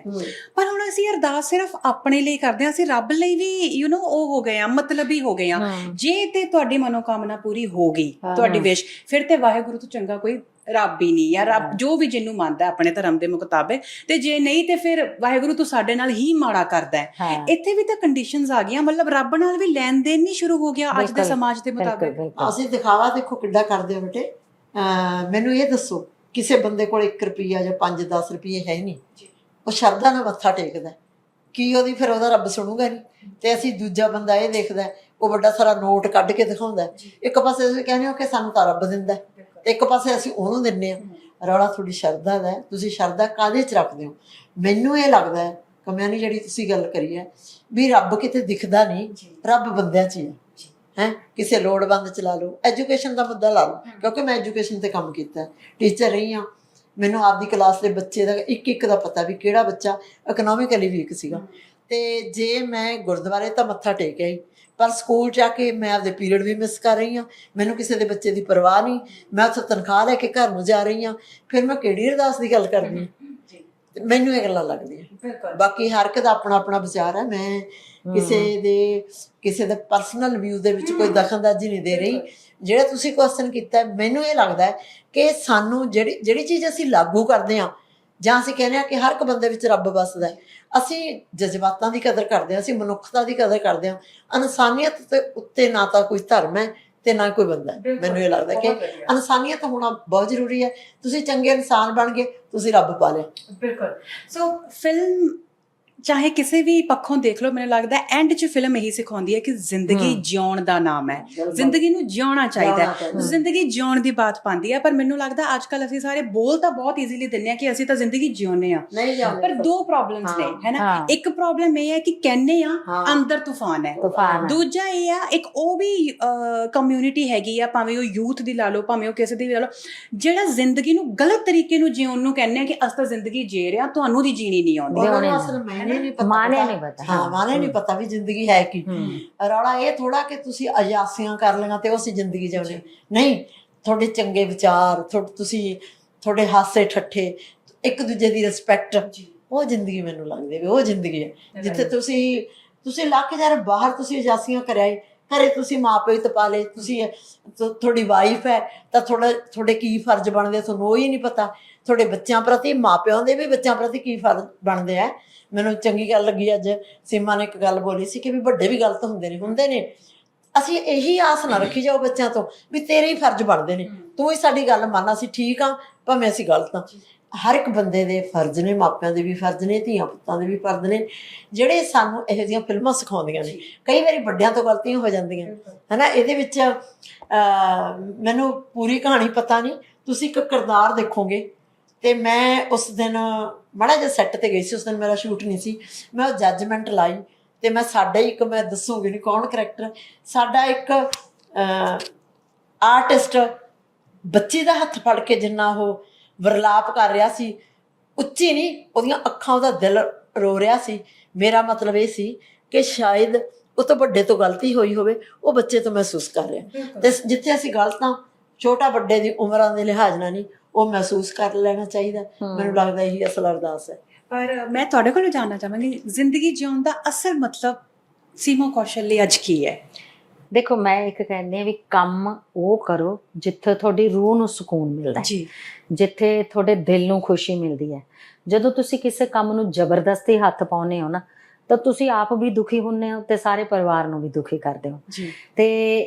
ਪਰ ਹੁਣ ਅਸੀਂ ਅਰਦਾਸ ਸਿਰਫ ਆਪਣੇ ਲਈ ਕਰਦੇ ਹਾਂ ਅਸੀਂ ਰੱਬ ਲਈ ਵੀ ਯੂ نو ਉਹ ਹੋ ਗਏ ਆ ਮਤਲਬੀ ਹੋ ਗਏ ਆ। ਜੇ ਤੇ ਤੁਹਾਡੀ ਮਨੋਕਾਮਨਾ ਪੂਰੀ ਹੋ ਗਈ। ਤੁਹਾਡੀ ਵਿਸ਼ ਫਿਰ ਤੇ ਵਾਹਿਗੁਰੂ ਤੋਂ ਚੰਗਾ ਕੋਈ ਰੱਬ ਹੀ ਨਹੀਂ ਜਾਂ ਰੱਬ। ਜੋ ਵੀ ਜਿਹਨੂੰ ਮੰਨਦਾ ਆਪਣੇ ਧਰਮ ਦੇ ਮੁਤਾਬਿਕ। ਤੇ ਜੇ ਨਹੀਂ ਤੇ ਫਿਰ ਵਾਹਿਗੁਰੂ ਤੋਂ ਸਾਡੇ ਨਾਲ ਹੀ ਮਾੜਾ ਕਰਦਾ ਹੈ। ਇੱਥੇ ਵੀ ਤਾਂ ਕੰਡੀਸ਼ਨਸ ਆ ਗਈਆਂ ਮਤਲਬ ਰੱਬ ਨਾਲ ਵੀ ਲੈਣ ਦੇਣ ਨਹੀਂ ਸ਼ੁਰੂ ਹੋ ਗਿਆ ਅੱਜ ਦੇ ਸਮਾਜ ਦੇ ਮੁਤਾਬਿਕ। ਅਸੀਂ ਦਿਖਾਵਾ ਦੇਖੋ ਕਿੱਡਾ ਕਰਦੇ ਆ ਬੇਟੇ। ਮੈਨੂੰ ਇਹ ਦੱਸੋ ਕਿਸੇ ਬੰਦੇ ਕੋਲ 1 ਰੁਪਿਆ ਜਾਂ 5-10 ਰੁਪਏ ਹੈ ਨਹੀਂ। ਉਹ ਸ਼ਰਧਾ ਨਾਲ ਮੱਥਾ ਟੇਕਦਾ। ਕੀ ਉਹਦੀ ਫਿਰ ਉਹਦਾ ਰੱਬ ਸੁਣੂਗਾ ਨਹੀਂ? ਤੇ ਅਸੀਂ ਦੂਜਾ ਬੰਦਾ ਇਹ ਦੇਖਦਾ ਉਹ ਵੱਡਾ ਸਾਰਾ ਨੋਟ ਕੱਢ ਕੇ ਦਿਖਾਉਂਦਾ। ਇੱਕ ਪਾਸੇ ਅਸੀਂ ਕਹਿੰਦੇ ਹਾਂ ਕਿ ਸਾਨੂੰ ਤਾਂ ਰੱਬ ਦਿੰਦਾ ਤੇ ਇੱਕ ਪਾਸੇ ਅਸੀਂ ਉਹਨੂੰ ਦਿੰਨੇ ਆ ਰੌਲਾ ਤੁਹਾਡੀ ਸ਼ਰਧਾ ਦਾ ਤੁਸੀਂ ਸ਼ਰਧਾ ਕਾਹਦੇ 'ਚ ਰੱਖਦੇ ਹੋ? ਮੈਨੂੰ ਇਹ ਲੱਗਦਾ ਹੈ ਕਮਿਆਨੀ ਜਿਹੜੀ ਤੁਸੀਂ ਗੱਲ ਕਰੀ ਹੈ ਵੀ ਰੱਬ ਕਿਤੇ ਦਿਖਦਾ ਨਹੀਂ ਰੱਬ ਬੰਦਿਆਂ 'ਚ ਹੀ ਹੈ। ਹੈ? ਕਿਸੇ ਲੋੜਵੰਦ ਚ ਲਾ ਲਓ। ਐਜੂਕੇਸ਼ਨ ਦਾ ਮੁੱਦਾ ਲਾ ਲਓ ਕਿਉਂਕਿ ਮੈਂ ਐਜੂਕੇਸ਼ਨ ਤੇ ਕੰਮ ਕੀਤਾ। ਟੀਚਰ ਰਹੀ ਹਾਂ। ਮੈਨੂੰ ਆਪਦੀ ਕਲਾਸ ਦੇ ਬੱਚੇ ਦਾ ਇੱਕ ਇੱਕ ਦਾ ਪਤਾ ਵੀ ਕਿਹੜਾ ਬੱਚਾ ਇਕਨੋਮਿਕਲੀ ਵੀਕ ਸੀਗਾ। ਤੇ ਜੇ ਮੈਂ ਗੁਰਦੁਆਰੇ ਤਾਂ ਮੱਥਾ ਟੇਕਿਆ ਹੀ। ਪਰ ਸਕੂਲ ਜਾ ਕੇ ਮੈਂ ਆਪਦੇ ਪੀਰੀਅਡ ਵੀ ਮਿਸ ਕਰ ਰਹੀ ਹਾਂ। ਮੈਨੂੰ ਕਿਸੇ ਦੇ ਬੱਚੇ ਦੀ ਪਰਵਾਹ ਨਹੀਂ। ਮੈਂ ਉੱਥੇ ਤਨਖਾਹ ਲੈ ਕੇ ਘਰ ਨੂੰ ਜਾ ਰਹੀ ਹਾਂ। ਫਿਰ ਮੈਂ ਕਿਹੜੀ ਅਰਦਾਸ ਦੀ ਗੱਲ ਕਰਨੀ? ਹੈ ਤੇ ਮੈਨੂੰ ਇਹ ਗੱਲਾਂ ਲੱਗਦੀਆਂ। ਬਿਲਕੁਲ ਬਾਕੀ ਹਰ ਇੱਕ ਦਾ ਆਪਣਾ ਆਪਣਾ ਵਿਚਾਰ ਹੈ। ਮੈਂ ਕਿਸੇ ਦੇ ਕਿਸੇ ਦੇ ਪਰਸਨਲ ਵਿਊ ਦੇ ਵਿੱਚ ਕੋਈ ਦਖਲਅੰਦਾਜ਼ੀ ਨਹੀਂ ਦੇ ਰਹੀ। ਜਿਹੜਾ ਤੁਸੀਂ ਕੁਐਸਚਨ ਕੀਤਾ ਮੈਨੂੰ ਇਹ ਲੱਗਦਾ ਹੈ ਕਿ ਸਾਨੂੰ ਜਿਹੜੀ ਜਿਹੜੀ ਚੀਜ਼ ਅਸੀਂ ਲਾਗੂ ਕਰਦੇ ਹਾਂ ਜਾਂ ਅਸੀਂ ਕਹਿੰਦੇ ਹਾਂ ਕਿ ਹਰ ਇੱਕ ਬੰਦੇ ਵਿੱਚ ਰੱਬ ਵੱਸਦਾ ਹੈ ਅਸੀਂ ਜਜ਼ਬਾਤਾਂ ਦੀ ਕਦਰ ਕਰਦੇ ਹਾਂ ਅਸੀਂ ਮਨੁੱਖਤਾ ਦੀ ਕਦਰ ਕਰਦੇ ਹਾਂ। ਇਨਸਾਨੀਅਤ ਤੇ ਉੱਤੇ ਨਾ ਤਾਂ ਕੋਈ ਧਰਮ ਹੈ ਤੇ ਨਾ ਕੋਈ ਬੰਦਾ ਹੈ। ਮੈਨੂੰ ਇਹ ਲੱਗਦਾ ਕਿ ਬਹੁਤ ਵਧੀਆ। ਇਨਸਾਨੀਅਤ ਹੋਣਾ ਬਹੁਤ ਜ਼ਰੂਰੀ ਹੈ ਤੁਸੀਂ ਚੰਗੇ ਇਨਸਾਨ ਬਣ ਗਏ ਤੁਸੀਂ ਰੱਬ ਪਾ ਲਿਆ ਬਿਲਕੁਲ ਸੋ ਫਿਲਮ ਚਾਹੇ ਕਿਸੇ ਵੀ ਪੱਖੋਂ ਦੇਖ ਲਓ ਮੈਨੂੰ ਲੱਗਦਾ ਐਂਡ 'ਚ ਫਿਲਮ ਇਹੀ ਸਿਖਾਉਂਦੀ ਹੈ ਕਿ ਜ਼ਿੰਦਗੀ ਜਿਉਣ ਦਾ ਨਾਮ ਹੈ। ਜ਼ਿੰਦਗੀ ਨੂੰ ਜਿਉਣਾ ਚਾਹੀਦਾ ਹੈ। ਜ਼ਿੰਦਗੀ ਜਿਉਣ ਦੀ ਬਾਤ ਪਾਉਂਦੀ ਹੈ ਪਰ ਮੈਨੂੰ ਲੱਗਦਾ ਅੱਜ ਕੱਲ ਅਸੀਂ ਸਾਰੇ ਬੋਲ ਤਾਂ ਬਹੁਤ ਈਜ਼ੀਲੀ ਦਿੰਨੇ ਆ ਕਿ ਅਸੀਂ ਤਾਂ ਜ਼ਿੰਦਗੀ ਜਿਉਨੇ ਆ ਪਰ ਦੋ ਪ੍ਰੋਬਲਮਸ ਨੇ ਹਾਂ, ਹੈ ਨਾ ਹਾਂ। ਇੱਕ ਪ੍ਰੋਬਲਮ ਇਹ ਹੈ ਕਿ ਕਹਿੰਨੇ ਆ ਹਾਂ। ਅੰਦਰ ਤੂਫਾਨ ਹੈ। ਦੂਜਾ ਇਹ ਆ ਇੱਕ ਉਹ ਵੀ ਕਮਿਊਨਿਟੀ ਹੈਗੀ ਆ ਭਾਵੇਂ ਉਹ ਯੂਥ ਦੀ ਲਾ ਲਓ ਭਾਵੇਂ ਉਹ ਕਿਸੇ ਦੀ ਵੀ ਲਾ ਲਓ ਜਿਹੜਾ ਜ਼ਿੰਦਗੀ ਨੂੰ ਗਲਤ ਤਰੀਕੇ ਨੂੰ ਜਿਉਣ ਨੂੰ ਕਹਿੰਦੇ ਆ ਕਿ ਅਸ ਤਾਂ ਜ਼ਿੰਦਗੀ ਜੀ ਰਿਹਾ ਤੁਹਾਨੂੰ ਦੀ ਜੀਣੀ ਨਹੀਂ ਆਉਂਦੀ ਮਾਇਨੇ ਨਹੀਂ ਪਤਾ ਮਾਨੇ ਪਤਾ- ਨਹੀਂ ਪਤਾ, ਹਾਂ। ਮਾਨੇ ਨਹੀਂ ਪਤਾ ਵੀ ਜ਼ਿੰਦਗੀ ਹੈ ਕੀ। ਰੌਲਾ ਇਹ ਥੋੜਾ ਕਿ ਤੁਸੀਂ ਅਯਾਸੀਆਂ ਕਰ ਲਈਆਂ ਤੇ ਉਹ ਅਸੀਂ ਜ਼ਿੰਦਗੀ ਜਿਉਂਦੇ ਨਹੀਂ ਤੁਹਾਡੇ ਚੰਗੇ ਵਿਚਾਰ ਤੁਸੀਂ ਤੁਹਾਡੇ ਹਾਸੇ ਠੱਠੇ ਇੱਕ ਦੂਜੇ ਦੀ ਰਿਸਪੈਕਟ ਉਹ ਜ਼ਿੰਦਗੀ ਮੈਨੂੰ ਲੱਗਦੀ ਵੀ ਉਹ ਜ਼ਿੰਦਗੀ ਹੈ। ਜਿੱਥੇ ਤੁਸੀਂ ਤੁਸੀਂ ਲੱਖ ਹਜ਼ਾਰ ਬਾਹਰ ਤੁਸੀਂ ਅਯਾਸੀਆਂ ਕਰਾਏ ਘਰੇ ਤੁਸੀਂ ਮਾਪੇ ਤਪਾ ਤੁਸੀਂ ਤੁ- ਤੁਹਾਡੀ ਵਾਈਫ ਹੈ ਤਾਂ ਥੋੜਾ ਤੁਹਾਡੇ ਕੀ ਫਰਜ਼ ਬਣਦੇ ਆ, ਤੁਹਾਨੂੰ ਉਹ ਹੀ ਨਹੀਂ ਪਤਾ। ਤੁਹਾਡੇ ਬੱਚਿਆਂ ਪ੍ਰਤੀ ਮਾਪਿਆਂ ਦੇ ਵੀ ਬੱਚਿਆਂ ਪ੍ਰਤੀ ਕੀ ਫਰਜ਼ ਬਣਦੇ ਆ। ਮੈਨੂੰ ਚੰਗੀ ਗੱਲ ਲੱਗੀ ਅੱਜ ਸੀਮਾ ਨੇ ਇੱਕ ਗੱਲ ਬੋਲੀ ਸੀ ਕਿ ਵੀ ਵੱਡੇ ਵੀ ਗਲਤ ਹੁੰਦੇ ਨੇ ਹੁੰਦੇ ਨੇ। ਅਸੀਂ ਇਹੀ ਆਸ ਨਾ ਰੱਖੀ ਜਾਓ ਬੱਚਿਆਂ ਤੋਂ ਵੀ ਤੇਰੇ ਹੀ ਫਰਜ਼ ਬਣਦੇ ਨੇ। ਤੂੰ ਹੀ ਸਾਡੀ ਗੱਲ ਮੰਨ ਅਸੀਂ ਠੀਕ ਆ ਭਾਵੇਂ ਅਸੀਂ ਗਲਤ ਆ। ਹਰ ਇੱਕ ਬੰਦੇ ਦੇ ਫਰਜ਼ ਨੇ ਮਾਪਿਆਂ ਦੇ ਵੀ ਫਰਜ਼ ਨੇ ਧੀਆਂ ਪੁੱਤਾਂ ਦੇ ਵੀ ਫਰਜ਼ ਨੇ ਜਿਹੜੇ ਸਾਨੂੰ ਇਹੋ ਜਿਹੀਆਂ ਫਿਲਮਾਂ ਸਿਖਾਉਂਦੀਆਂ ਨੇ। ਕਈ ਵਾਰੀ ਵੱਡਿਆਂ ਤੋਂ ਗਲਤੀਆਂ ਹੋ ਜਾਂਦੀਆਂ। ਹਨਾ ਇਹਦੇ ਵਿੱਚ ਮੈਨੂੰ ਪੂਰੀ ਕਹਾਣੀ ਪਤਾ ਨਹੀਂ ਤੁਸੀਂ ਇੱਕ ਕਿਰਦਾਰ ਦੇਖੋਗੇ ਤੇ ਮੈਂ ਉਸ ਦਿਨ ਮਾੜਾ ਜਿਹਾ ਸੈੱਟ ਤੇ ਗਈ ਸੀ ਉਸ ਦਿਨ ਮੇਰਾ ਸ਼ੂਟ ਨਹੀਂ ਸੀ। ਮੈਂ ਉਹ ਜੱਜਮੈਂਟ ਲਾਈ ਤੇ ਮੈਂ ਸਾਡਾ ਹੀ ਇੱਕ ਮੈਂ ਦੱਸੂਗੀ ਨਹੀਂ ਕੌਣ ਕਰੈਕਟਰ ਸਾਡਾ ਇੱਕ ਆਰਟਿਸਟ ਬੱਚੀ ਦਾ ਹੱਥ ਫੜ ਕੇ ਜਿੰਨਾ ਉਹ ਵਰਲਾਪ ਕਰ ਰਿਹਾ ਸੀ। ਉੱਚੀ ਨਹੀਂ ਉਹਦੀਆਂ ਅੱਖਾਂ ਉਹਦਾ ਦਿਲ ਰੋ ਰਿਹਾ ਸੀ। ਮੇਰਾ ਮਤਲਬ ਇਹ ਸੀ ਕਿ ਸ਼ਾਇਦ ਉਹ ਤੋਂ ਵੱਡੇ ਤੋਂ ਗਲਤੀ ਹੋਈ ਹੋਵੇ ਉਹ ਬੱਚੇ ਤੋਂ ਮਹਿਸੂਸ ਕਰ ਰਿਹਾ। ਤੇ ਜਿੱਥੇ ਅਸੀਂ ਗਲਤ ਹਾਂ ਛੋਟਾ ਵੱਡੇ ਦੀ ਉਮਰਾਂ ਦੇ ਲਿਹਾਜ਼ ਨਾਲ ਨਹੀਂ ਉਹ ਮਹਿਸੂਸ ਕਰ ਲੈਣਾ ਚਾਹੀਦਾ। ਮੈਨੂੰ ਲੱਗਦਾ ਇਹੀ ਅਸਲ ਅਰਦਾਸ ਹੈ। ਪਰ ਮੈਂ ਤੁਹਾਡੇ ਕੋਲੋਂ ਜਾਣਨਾ ਚਾਹਾਂਗੀ ਜ਼ਿੰਦਗੀ ਜਿਉਣ ਦਾ ਅਸਲ ਮਤਲਬ ਸੀਮਾ ਕੌਸ਼ਲ ਲਈ ਅੱਜ ਕੀ ਹੈ? ਦੇਖੋ ਮੈਂ ਇੱਕ ਕਹਿੰਦੀ ਆ ਵੀ ਕੰਮ ਉਹ ਕਰੋ ਜਿੱਥੇ ਤੁਹਾਡੀ ਰੂਹ ਨੂੰ ਸਕੂਨ ਮਿਲਦਾ ਹੈ ਜੀ। ਜਿੱਥੇ ਤੁਹਾਡੇ ਦਿਲ ਨੂੰ ਖੁਸ਼ੀ ਮਿਲਦੀ ਹੈ। ਜਦੋਂ ਤੁਸੀਂ ਕਿਸੇ ਕੰਮ ਨੂੰ ਜ਼ਬਰਦਸਤੀ ਹੱਥ ਪਾਉਨੇ ਹੋ ਨਾ ਤਾਂ ਤੁਸੀਂ ਆਪ ਵੀ ਦੁਖੀ ਹੁੰਨੇ ਹੋ ਤੇ ਸਾਰੇ ਪਰਿਵਾਰ ਨੂੰ ਵੀ ਦੁਖੀ ਕਰਦੇ ਹੋ। ਜੀ। ਤੇ